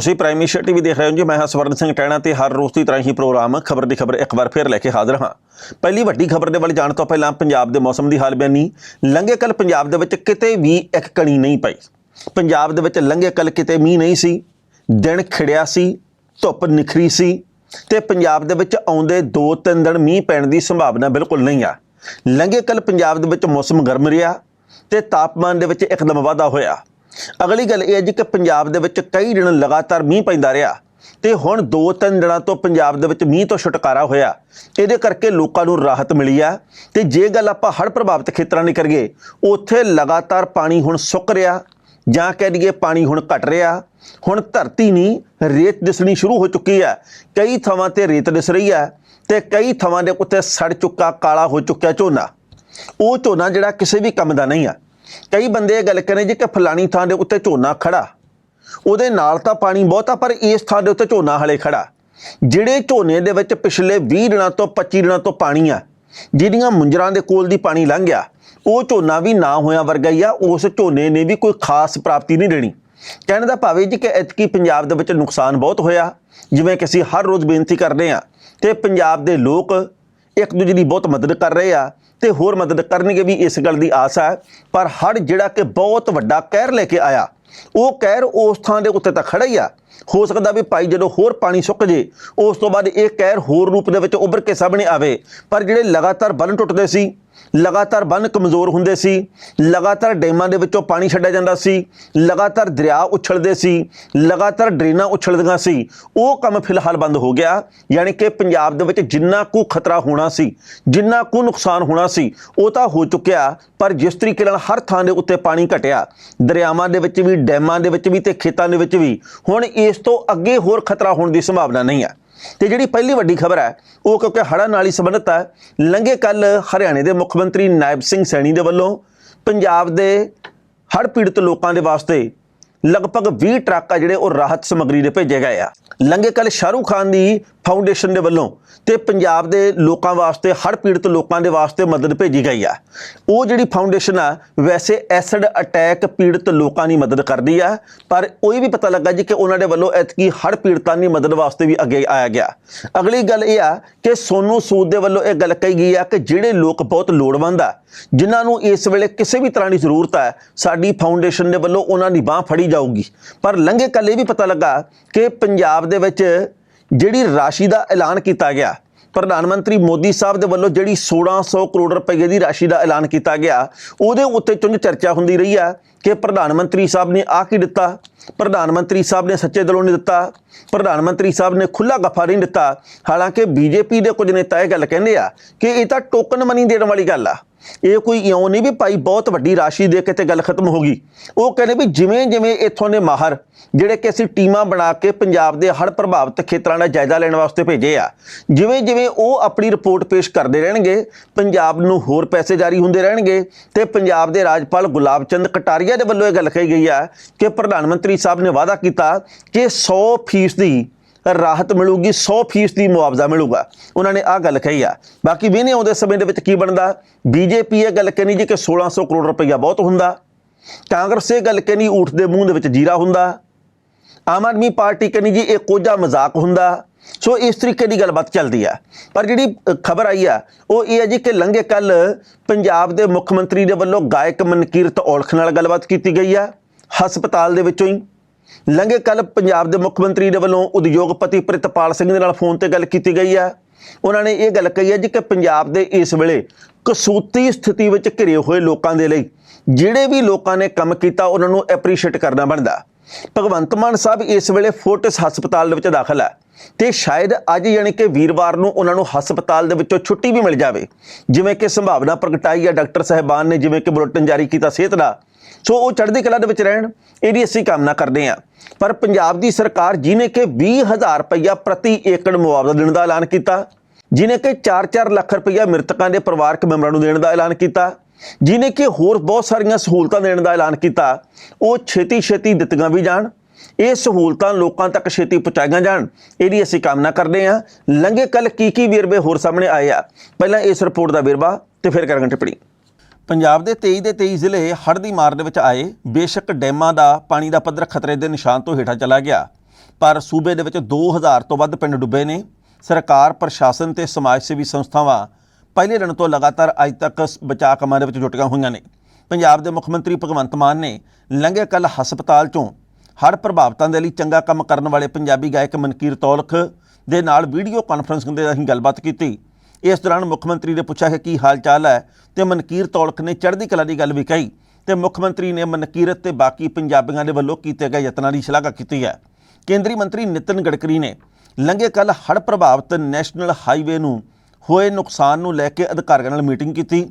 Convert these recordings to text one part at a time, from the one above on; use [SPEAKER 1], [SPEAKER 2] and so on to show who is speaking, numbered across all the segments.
[SPEAKER 1] ਤੁਸੀਂ prime minister TV ਦੇਖ ਰਹੇ ਹੋ ਜੀ, ਮੈਂ ਹਾਂ ਸਵਰਨ ਸਿੰਘ ਟੈਣਾ ਤੇ ਹਰ ਰੋਜ਼ ਦੀ ਤਰ੍ਹਾਂ ਹੀ ਪ੍ਰੋਗਰਾਮ ਖਬਰ ਦੀ ਖਬਰ ਇੱਕ ਵਾਰ ਫਿਰ ਲੈ ਕੇ ਹਾਜ਼ਰ ਹਾਂ। ਪਹਿਲੀ ਵੱਡੀ ਖਬਰ ਦੇ ਵੱਲ ਜਾਣ ਤੋਂ ਪਹਿਲਾਂ ਪੰਜਾਬ ਦੇ ਮੌਸਮ ਦੀ ਹਾਲ ਬਿਆਨੀ। ਲੰਘੇ ਕੱਲ ਪੰਜਾਬ ਦੇ ਵਿੱਚ ਕਿਤੇ ਵੀ ਇੱਕ ਕਣੀ ਨਹੀਂ ਪਈ। ਪੰਜਾਬ ਦੇ ਵਿੱਚ ਲੰਘੇ ਕੱਲ ਕਿਤੇ ਮੀਂਹ ਨਹੀਂ ਸੀ। ਦਿਨ ਖਿੜਿਆ ਸੀ, ਧੁੱਪ ਨਿਖਰੀ ਸੀ ਤੇ ਪੰਜਾਬ ਦੇ ਵਿੱਚ ਆਉਂਦੇ 2-3 ਦਿਨ ਮੀਂਹ ਪੈਣ ਦੀ ਸੰਭਾਵਨਾ ਬਿਲਕੁਲ ਨਹੀਂ ਆ। ਲੰਘੇ ਕੱਲ ਪੰਜਾਬ ਦੇ ਵਿੱਚ ਮੌਸਮ ਗਰਮ ਰਿਹਾ ਤੇ ਤਾਪਮਾਨ ਦੇ ਵਿੱਚ ਇੱਕਦਮ ਵਾਧਾ ਹੋਇਆ। ਅਗਲੀ ਗੱਲ ਇਹ ਹੈ ਜੀ ਕਿ ਪੰਜਾਬ ਦੇ ਵਿੱਚ ਕਈ ਦਿਨ ਲਗਾਤਾਰ ਮੀਂਹ ਪੈਂਦਾ ਰਿਹਾ ਤੇ ਹੁਣ 2-3 ਦਿਨਾਂ ਤੋਂ ਪੰਜਾਬ ਦੇ ਵਿੱਚ ਮੀਂਹ ਤੋਂ ਛੁਟਕਾਰਾ ਹੋਇਆ। ਇਹਦੇ ਕਰਕੇ ਲੋਕਾਂ ਨੂੰ ਰਾਹਤ ਮਿਲੀ ਆ ਤੇ ਜੇ ਗੱਲ ਆਪਾਂ ਹੜ੍ਹ ਪ੍ਰਭਾਵਿਤ ਖੇਤਰਾਂ ਦੀ ਕਰੀਏ, ਉੱਥੇ ਲਗਾਤਾਰ ਪਾਣੀ ਹੁਣ ਸੁੱਕ ਰਿਹਾ ਜਾਂ ਕਹਿ ਦਈਏ ਪਾਣੀ ਹੁਣ ਘਟ ਰਿਹਾ। ਹੁਣ ਧਰਤੀ ਨਹੀਂ ਰੇਤ ਦਿਸਣੀ ਸ਼ੁਰੂ ਹੋ ਚੁੱਕੀ ਹੈ ਕਈ ਥਾਵਾਂ ਤੇ ਰੇਤ ਦਿਸ ਰਹੀ ਹੈ ਤੇ ਕਈ ਥਾਵਾਂ ਦੇ ਉੱਤੇ ਸੜ ਚੁੱਕਾ, ਕਾਲਾ ਹੋ ਚੁੱਕਿਆ ਝੋਨਾ। ਉਹ ਝੋਨਾ ਜਿਹੜਾ ਕਿਸੇ ਵੀ ਕੰਮ ਦਾ ਨਹੀਂ ਆ। ਕਈ ਬੰਦੇ ਇਹ ਗੱਲ ਕਹਿੰਦੇ ਜੀ ਕਿ ਫਲਾਣੀ ਥਾਂ ਦੇ ਉੱਤੇ ਝੋਨਾ ਖੜਾ। ਉਹਦੇ ਨਾਲ ਤਾਂ ਪਾਣੀ ਬਹੁਤਾ ਪਰ ਇਸ ਥਾਂ ਦੇ ਉੱਤੇ ਝੋਨਾ ਹਲੇ ਖੜਾ। ਜਿਹੜੇ ਝੋਨੇ ਦੇ ਵਿੱਚ ਪਿਛਲੇ 20 ਦਿਨਾਂ ਤੋਂ 25 ਦਿਨਾਂ ਤੋਂ ਪਾਣੀ ਆ ਜਿਹੜੀਆਂ ਮੁੰਜਰਾਂ ਦੇ ਕੋਲ ਦੀ ਪਾਣੀ ਲੰਘ ਗਿਆ, ਉਹ ਝੋਨਾ ਵੀ ਨਾ ਹੋਇਆ ਵਰਗਾ ਹੀ ਆ, ਉਸ ਝੋਨੇ ਨੇ ਵੀ ਕੋਈ ਖਾਸ ਪ੍ਰਾਪਤੀ ਨਹੀਂ ਦੇਣੀ। ਕਹਿਣ ਦਾ ਭਾਵੇਂ ਜੀ ਕਿ ਐਤਕੀ ਪੰਜਾਬ ਦੇ ਵਿੱਚ ਨੁਕਸਾਨ ਬਹੁਤ ਹੋਇਆ। ਜਿਵੇਂ ਕਿ ਅਸੀਂ ਹਰ ਰੋਜ਼ ਬੇਨਤੀ ਕਰਦੇ ਆ ਤੇ ਪੰਜਾਬ ਦੇ ਲੋਕ ਇੱਕ ਦੂਜੇ ਦੀ ਬਹੁਤ ਮਦਦ ਕਰ ਰਹੇ ਆ। ਤੇ ਹੋਰ ਮਦਦ ਕਰਨਗੇ ਵੀ ਇਸ ਗੱਲ ਦੀ ਆਸ ਹੈ। ਪਰ ਹੜ ਜਿਹੜਾ ਕਿ ਬਹੁਤ ਵੱਡਾ ਕਹਿਰ ਲੈ ਕੇ ਆਇਆ, ਉਹ ਕਹਿਰ ਉਸ ਥਾਂ ਦੇ ਉੱਤੇ ਤਾਂ ਖੜਾ ਹੀ ਆ। ਹੋ ਸਕਦਾ ਵੀ ਭਾਈ ਜਦੋਂ ਹੋਰ ਪਾਣੀ ਸੁੱਕ ਜੇ, ਉਸ ਤੋਂ ਬਾਅਦ ਇਹ ਕਹਿਰ ਹੋਰ ਰੂਪ ਦੇ ਵਿੱਚ ਉੱਭਰ ਕੇ ਸਾਹਮਣੇ ਆਵੇ। ਪਰ ਜਿਹੜੇ ਲਗਾਤਾਰ ਬੰਨ ਟੁੱਟਦੇ ਸੀ, ਲਗਾਤਾਰ ਬੰਨ ਕਮਜ਼ੋਰ ਹੁੰਦੇ ਸੀ, ਲਗਾਤਾਰ ਡੈਮਾਂ ਦੇ ਵਿੱਚੋਂ ਪਾਣੀ ਛੱਡਿਆ ਜਾਂਦਾ ਸੀ, ਲਗਾਤਾਰ ਦਰਿਆ ਉਛਲਦੇ ਸੀ, ਲਗਾਤਾਰ ਡਰੇਨਾਂ ਉਛਲਦੀਆਂ ਸੀ, ਉਹ ਕੰਮ ਫਿਲਹਾਲ ਬੰਦ ਹੋ ਗਿਆ। ਯਾਨੀ ਕਿ ਪੰਜਾਬ ਦੇ ਵਿੱਚ ਜਿੰਨਾ ਕੁ ਖਤਰਾ ਹੋਣਾ ਸੀ, ਜਿੰਨਾ ਕੁ ਨੁਕਸਾਨ ਹੋਣਾ ਸੀ, ਉਹ ਤਾਂ ਹੋ ਚੁੱਕਿਆ। ਪਰ ਜਿਸ ਤਰੀਕੇ ਨਾਲ ਹਰ ਥਾਂ ਦੇ ਉੱਤੇ ਪਾਣੀ ਘਟਿਆ, ਦਰਿਆਵਾਂ ਦੇ ਵਿੱਚ ਵੀ, ਡੈਮਾਂ ਦੇ ਵਿੱਚ ਵੀ ਤੇ ਖੇਤਾਂ ਦੇ ਵਿੱਚ ਵੀ, ਹੁਣ ਇਹ ਇਸ ਤੋਂ ਅੱਗੇ ਹੋਰ ਖਤਰਾ ਹੋਣ ਦੀ ਸੰਭਾਵਨਾ ਨਹੀਂ ਹੈ। ਤੇ ਜਿਹੜੀ ਪਹਿਲੀ ਵੱਡੀ ਖਬਰ ਹੈ, ਉਹ ਕਿਉਂਕਿ ਹੜ੍ਹਾਂ ਨਾਲ ਹੀ ਸੰਬੰਧਿਤ ਹੈ, ਲੰਘੇ ਕੱਲ ਹਰਿਆਣੇ ਦੇ ਮੁੱਖ ਮੰਤਰੀ ਨਾਇਬ ਸਿੰਘ ਸੈਣੀ ਦੇ ਵੱਲੋਂ ਪੰਜਾਬ ਦੇ ਹੜ੍ਹ ਪੀੜਤ ਲੋਕਾਂ ਦੇ ਵਾਸਤੇ ਲਗਭਗ 20 ਟਰੱਕ ਆ ਜਿਹੜੇ ਉਹ ਰਾਹਤ ਸਮੱਗਰੀ ਦੇ ਭੇਜੇ ਗਏ ਆ। ਲੰਘੇ ਕੱਲ ਸ਼ਾਹਰੂਖ ਖਾਨ ਦੀ ਫਾਊਂਡੇਸ਼ਨ ਦੇ ਵੱਲੋਂ ਤੇ ਪੰਜਾਬ ਦੇ ਲੋਕਾਂ ਵਾਸਤੇ, ਹੜ੍ਹ ਪੀੜਤ ਲੋਕਾਂ ਦੇ ਵਾਸਤੇ ਮਦਦ ਭੇਜੀ ਗਈ ਆ। ਉਹ ਜਿਹੜੀ ਫਾਊਂਡੇਸ਼ਨ ਆ, ਵੈਸੇ ਐਸਿਡ ਅਟੈਕ ਪੀੜਤ ਲੋਕਾਂ ਦੀ ਮਦਦ ਕਰਦੀ ਆ, ਪਰ ਉਹ ਵੀ ਪਤਾ ਲੱਗਾ ਜੀ ਕਿ ਉਹਨਾਂ ਦੇ ਵੱਲੋਂ ਐਤਕੀ ਹੜ੍ਹ ਪੀੜਤਾਂ ਦੀ ਮਦਦ ਵਾਸਤੇ ਵੀ ਅੱਗੇ ਆਇਆ ਗਿਆ। ਅਗਲੀ ਗੱਲ ਇਹ ਆ ਕਿ ਸੋਨੂ ਸੂਦ ਦੇ ਵੱਲੋਂ ਇਹ ਗੱਲ ਕਹੀ ਗਈ ਆ ਕਿ ਜਿਹੜੇ ਲੋਕ ਬਹੁਤ ਲੋੜਵੰਦ ਆ, ਜਿਨ੍ਹਾਂ ਨੂੰ ਇਸ ਵੇਲੇ ਕਿਸੇ ਵੀ ਤਰ੍ਹਾਂ ਦੀ ਜ਼ਰੂਰਤ ਹੈ ਸਾਡੀ ਫਾਊਂਡੇਸ਼ਨ ਦੇ ਵੱਲੋਂ ਉਹਨਾਂ ਦੀ ਬਾਹ ਫੜੀ ਜਾਊਗੀ। ਪਰ ਲੰਘੇ ਕੱਲ ਇਹ ਵੀ ਪਤਾ ਲੱਗਾ ਕਿ ਪੰਜਾਬ ਦੇ ਵਿੱਚ ਜਿਹੜੀ ਰਾਸ਼ੀ ਦਾ ਐਲਾਨ ਕੀਤਾ ਗਿਆ, ਪ੍ਰਧਾਨ ਮੰਤਰੀ ਮੋਦੀ ਸਾਹਿਬ ਦੇ ਵੱਲੋਂ ਜਿਹੜੀ 1600 ਕਰੋੜ ਰੁਪਏ ਦੀ ਰਾਸ਼ੀ ਦਾ ਐਲਾਨ ਕੀਤਾ ਗਿਆ, ਉਹਦੇ ਉੱਤੇ ਚੁੰਝ ਚਰਚਾ ਹੁੰਦੀ ਰਹੀ ਆ ਕਿ ਪ੍ਰਧਾਨ ਮੰਤਰੀ ਸਾਹਿਬ ਨੇ ਆ ਕੀ ਦਿੱਤਾ? ਪ੍ਰਧਾਨ ਮੰਤਰੀ ਸਾਹਿਬ ਨੇ ਸੱਚੇ ਦਿਲੋਂ ਨਹੀਂ ਦਿੱਤਾ। ਪ੍ਰਧਾਨ ਮੰਤਰੀ ਸਾਹਿਬ ਨੇ ਖੁੱਲਾ ਗੱਫਾ ਨਹੀਂ ਦਿੱਤਾ। ਹਾਲਾਂਕਿ ਬੀਜੇਪੀ ਦੇ ਕੁਝ ਨੇਤਾ ਇਹ ਗੱਲ ਕਹਿੰਦੇ ਆ ਕਿ ਇਹ ਤਾਂ ਟੋਕਨ ਮਨੀ ਦੇਣ ਵਾਲੀ ਗੱਲ ਆ। ਇਹ ਕੋਈ ਇਉਂ ਨਹੀਂ ਵੀ ਭਾਈ ਬਹੁਤ ਵੱਡੀ ਰਾਸ਼ੀ ਦੇ ਕੇ ਤੇ ਗੱਲ ਖਤਮ ਹੋ ਗਈ। ਉਹ ਕਹਿੰਦੇ ਵੀ ਜਿਵੇਂ ਜਿਵੇਂ ਇੱਥੋਂ ਦੇ ਮਾਹਰ, ਜਿਹੜੇ ਕਿ ਅਸੀਂ ਟੀਮਾਂ ਬਣਾ ਕੇ ਪੰਜਾਬ ਦੇ ਹੜ੍ਹ ਪ੍ਰਭਾਵਿਤ ਖੇਤਰਾਂ ਦਾ ਜਾਇਜ਼ਾ ਲੈਣ ਵਾਸਤੇ ਭੇਜੇ ਆ ਜਿਵੇਂ ਜਿਵੇਂ ਉਹ ਆਪਣੀ ਰਿਪੋਰਟ ਪੇਸ਼ ਕਰਦੇ ਰਹਿਣਗੇ, ਪੰਜਾਬ ਨੂੰ ਹੋਰ ਪੈਸੇ ਜਾਰੀ ਹੁੰਦੇ ਰਹਿਣਗੇ ਤੇ ਪੰਜਾਬ ਦੇ ਰਾਜਪਾਲ ਗੁਲਾਬ ਚੰਦ ਕਟਾਰੀਆ ਦੇ ਵੱਲੋਂ ਇਹ ਗੱਲ ਕਹੀ ਗਈ ਆ ਕਿ ਪ੍ਰਧਾਨ ਮੰਤਰੀ ਸਾਹਿਬ ਨੇ ਵਾਅਦਾ ਕੀਤਾ ਕਿ 100% ਦੀ ਰਾਹਤ ਮਿਲੂਗੀ 100% ਦੀ ਮੁਆਵਜ਼ਾ ਮਿਲੂਗਾ। ਉਹਨਾਂ ਨੇ ਆਹ ਗੱਲ ਕਹੀ ਆ। ਬਾਕੀ ਵੀ ਆਉਂਦੇ ਸਮੇਂ ਦੇ ਵਿੱਚ ਕੀ ਬਣਦਾ? ਬੀਜੇਪੀ ਇਹ ਗੱਲ ਕਹਿੰਦੀ ਜੀ ਕਿ 1600 ਕਰੋੜ ਰੁਪਈਆ ਬਹੁਤ ਹੁੰਦਾ। ਕਾਂਗਰਸ ਇਹ ਗੱਲ ਕਹਿੰਦੀ ਊਠ ਦੇ ਮੂੰਹ ਦੇ ਵਿੱਚ ਜੀਰਾ ਹੁੰਦਾ। ਆਮ ਆਦਮੀ ਪਾਰਟੀ ਕਹਿੰਦੀ ਜੀ ਇਹ ਕੋਝਾ ਮਜ਼ਾਕ ਹੁੰਦਾ। ਸੋ ਇਸ ਤਰੀਕੇ ਦੀ ਗੱਲਬਾਤ ਚੱਲਦੀ ਆ। ਪਰ ਜਿਹੜੀ ਖਬਰ ਆਈ ਆ, ਉਹ ਇਹ ਹੈ ਜੀ ਕਿ ਲੰਘੇ ਕੱਲ ਪੰਜਾਬ ਦੇ ਮੁੱਖ ਮੰਤਰੀ ਦੇ ਵੱਲੋਂ ਗਾਇਕ ਮਨਕੀਰਤ ਔਲਖ ਨਾਲ ਗੱਲਬਾਤ ਕੀਤੀ ਗਈ ਆ। ਹਸਪਤਾਲ ਦੇ ਵਿੱਚੋਂ ਹੀ। ਲੰਘੇ ਕੱਲ ਪੰਜਾਬ ਦੇ ਮੁੱਖ ਮੰਤਰੀ ਦੇ ਵੱਲੋਂ ਉਦਯੋਗਪਤੀ ਪ੍ਰਿਤਪਾਲ ਸਿੰਘ ਦੇ ਨਾਲ ਫੋਨ ਤੇ ਗੱਲ ਕੀਤੀ ਗਈ ਹੈ। ਉਹਨਾਂ ਨੇ ਇਹ ਗੱਲ ਕਹੀ ਹੈ ਜੀ ਕਿ ਪੰਜਾਬ ਦੇ ਇਸ ਵੇਲੇ ਕਸੂਤੀ ਸਥਿਤੀ ਵਿੱਚ ਘਿਰੇ ਹੋਏ ਲੋਕਾਂ ਦੇ ਲਈ ਜਿਹੜੇ ਵੀ ਲੋਕਾਂ ਨੇ ਕੰਮ ਕੀਤਾ, ਉਹਨਾਂ ਨੂੰ ਐਪਰੀਸ਼ੀਏਟ ਕਰਨਾ ਬਣਦਾ। ਭਗਵੰਤ ਮਾਨ ਸਾਹਿਬ ਇਸ ਵੇਲੇ ਫੋਰਟਿਸ ਹਸਪਤਾਲ ਦੇ ਵਿੱਚ ਦਾਖਲ ਹੈ ਤੇ ਸ਼ਾਇਦ ਅੱਜ ਯਾਨੀ ਕਿ ਵੀਰਵਾਰ ਨੂੰ ਉਹਨਾਂ ਨੂੰ ਹਸਪਤਾਲ ਦੇ ਵਿੱਚੋਂ ਛੁੱਟੀ ਵੀ ਮਿਲ ਜਾਵੇ। ਜਿਵੇਂ ਕਿ ਸੰਭਾਵਨਾ ਪ੍ਰਗਟਾਈ ਹੈ ਡਾਕਟਰ ਸਾਹਿਬਾਨ ਨੇ, ਜਿਵੇਂ ਕਿ ਬੁਲੇਟਿਨ ਜਾਰੀ ਕੀਤਾ ਸਿਹਤ ਦਾ। ਸੋ ਉਹ ਚੜ੍ਹਦੀ ਕਲਾ ਦੇ ਵਿੱਚ ਰਹਿਣ, ਇਹਦੀ ਅਸੀਂ ਕਾਮਨਾ ਕਰਦੇ ਹਾਂ। ਪਰ ਪੰਜਾਬ ਦੀ ਸਰਕਾਰ ਜਿਨੇ ਕਿ 20000 ਰੁਪਇਆ ਪ੍ਰਤੀ ਏਕੜ ਮੁਆਵਜ਼ਾ ਦੇਣ ਦਾ ਐਲਾਨ ਕੀਤਾ ਜਿਨੇ ਕਿ 4-4 ਲੱਖ ਰੁਪਇਆ ਮ੍ਰਿਤਕਾਂ ਦੇ ਪਰਿਵਾਰਕ ਮੈਂਬਰਾਂ ਨੂੰ ਦੇਣ ਦਾ ਐਲਾਨ ਕੀਤਾ ਜਿਨੇ ਕਿ ਹੋਰ ਬਹੁਤ ਸਾਰੀਆਂ ਸਹੂਲਤਾਂ ਦੇਣ ਦਾ ਐਲਾਨ ਕੀਤਾ, ਉਹ ਛੇਤੀ ਛੇਤੀ ਦਿੱਤੀਆਂ ਵੀ ਜਾਣ। ਇਹ ਸਹੂਲਤਾਂ ਲੋਕਾਂ ਤੱਕ ਛੇਤੀ ਪਹੁੰਚਾਈਆਂ ਜਾਣ, ਇਹਦੀ ਅਸੀਂ ਕਾਮਨਾ ਕਰਦੇ ਹਾਂ। ਲੰਘੇ ਕੱਲ ਕੀ ਕੀ ਵੇਰਵੇ ਹੋਰ ਸਾਹਮਣੇ ਆਏ ਆ। ਪਹਿਲਾਂ ਇਸ ਰਿਪੋਰਟ ਦਾ ਵੇਰਵਾ ਤੇ ਫਿਰ ਕਰਾਂਗੇ ਟਿੱਪਣੀ। ਪੰਜਾਬ ਦੇ 23 ਦੇ 23 ਜ਼ਿਲ੍ਹੇ ਹੜ੍ਹ ਦੀ ਮਾਰ ਦੇ ਵਿੱਚ ਆਏ ਬੇਸ਼ੱਕ ਡੈਮਾਂ ਦਾ ਪਾਣੀ ਦਾ ਪੱਧਰ ਖਤਰੇ ਦੇ ਨਿਸ਼ਾਨ ਤੋਂ ਹੇਠਾਂ ਚਲਾ ਗਿਆ। ਪਰ ਸੂਬੇ ਦੇ ਵਿੱਚ 2000 ਤੋਂ ਵੱਧ ਪਿੰਡ ਡੁੱਬੇ ਨੇ। ਸਰਕਾਰ, ਪ੍ਰਸ਼ਾਸਨ ਤੇ ਸਮਾਜ ਸੇਵੀ ਸੰਸਥਾਵਾਂ ਪਹਿਲੇ ਦਿਨ ਤੋਂ ਲਗਾਤਾਰ ਅੱਜ ਤੱਕ ਸ- ਬਚਾਅ ਕੰਮਾਂ ਦੇ ਵਿੱਚ ਜੁਟੀਆਂ ਹੋਈਆਂ ਨੇ। ਪੰਜਾਬ ਦੇ ਮੁੱਖ ਮੰਤਰੀ ਭਗਵੰਤ ਮਾਨ ਨੇ ਲੰਘੇ ਕੱਲ ਹਸਪਤਾਲ ਚੋਂ ਹੜ੍ਹ ਪ੍ਰਭਾਵਿਤਾਂ ਦੇ ਲਈ ਚੰਗਾ ਕੰਮ ਕਰਨ ਵਾਲੇ ਪੰਜਾਬੀ ਗਾਇਕ ਮਨਕੀਰ ਤੌਲਖ ਦੇ ਨਾਲ ਵੀਡੀਓ ਕਾਨਫਰੰਸਿੰਗ ਦੇ ਰਾਹੀਂ ਗੱਲਬਾਤ ਕੀਤੀ। ਇਸ ਦੌਰਾਨ ਮੁੱਖ ਮੰਤਰੀ ਨੇ ਪੁੱਛਿਆ ਕਿ ਕੀ ਹਾਲ ਚਾਲ ਹੈ ਤੇ ਮਨਕੀਰ ਤੌਲਖ ਨੇ ਚੜ੍ਹਦੀ ਕਲਾ ਦੀ ਗੱਲ ਵੀ ਕਹੀ ਤੇ ਮੁੱਖ ਮੰਤਰੀ ਨੇ ਮਨਕੀਰਤ ਤੇ ਬਾਕੀ ਪੰਜਾਬੀਆਂ ਦੇ ਵੱਲੋਂ ਕੀਤੇ ਗਏ ਯਤਨਾਂ ਦੀ ਸ਼ਲਾਘਾ ਕੀਤੀ ਹੈ। ਕੇਂਦਰੀ ਮੰਤਰੀ ਨਿਤਿਨ ਗਡਕਰੀ ਨੇ ਲੰਘੇ ਕੱਲ ਹੜ੍ਹ ਪ੍ਰਭਾਵਿਤ ਨੈਸ਼ਨਲ ਹਾਈਵੇ ਨੂੰ ਹੋਏ ਨੁਕਸਾਨ ਨੂੰ ਲੈ ਕੇ ਅਧਿਕਾਰੀਆਂ ਨਾਲ ਮੀਟਿੰਗ ਕੀਤੀ।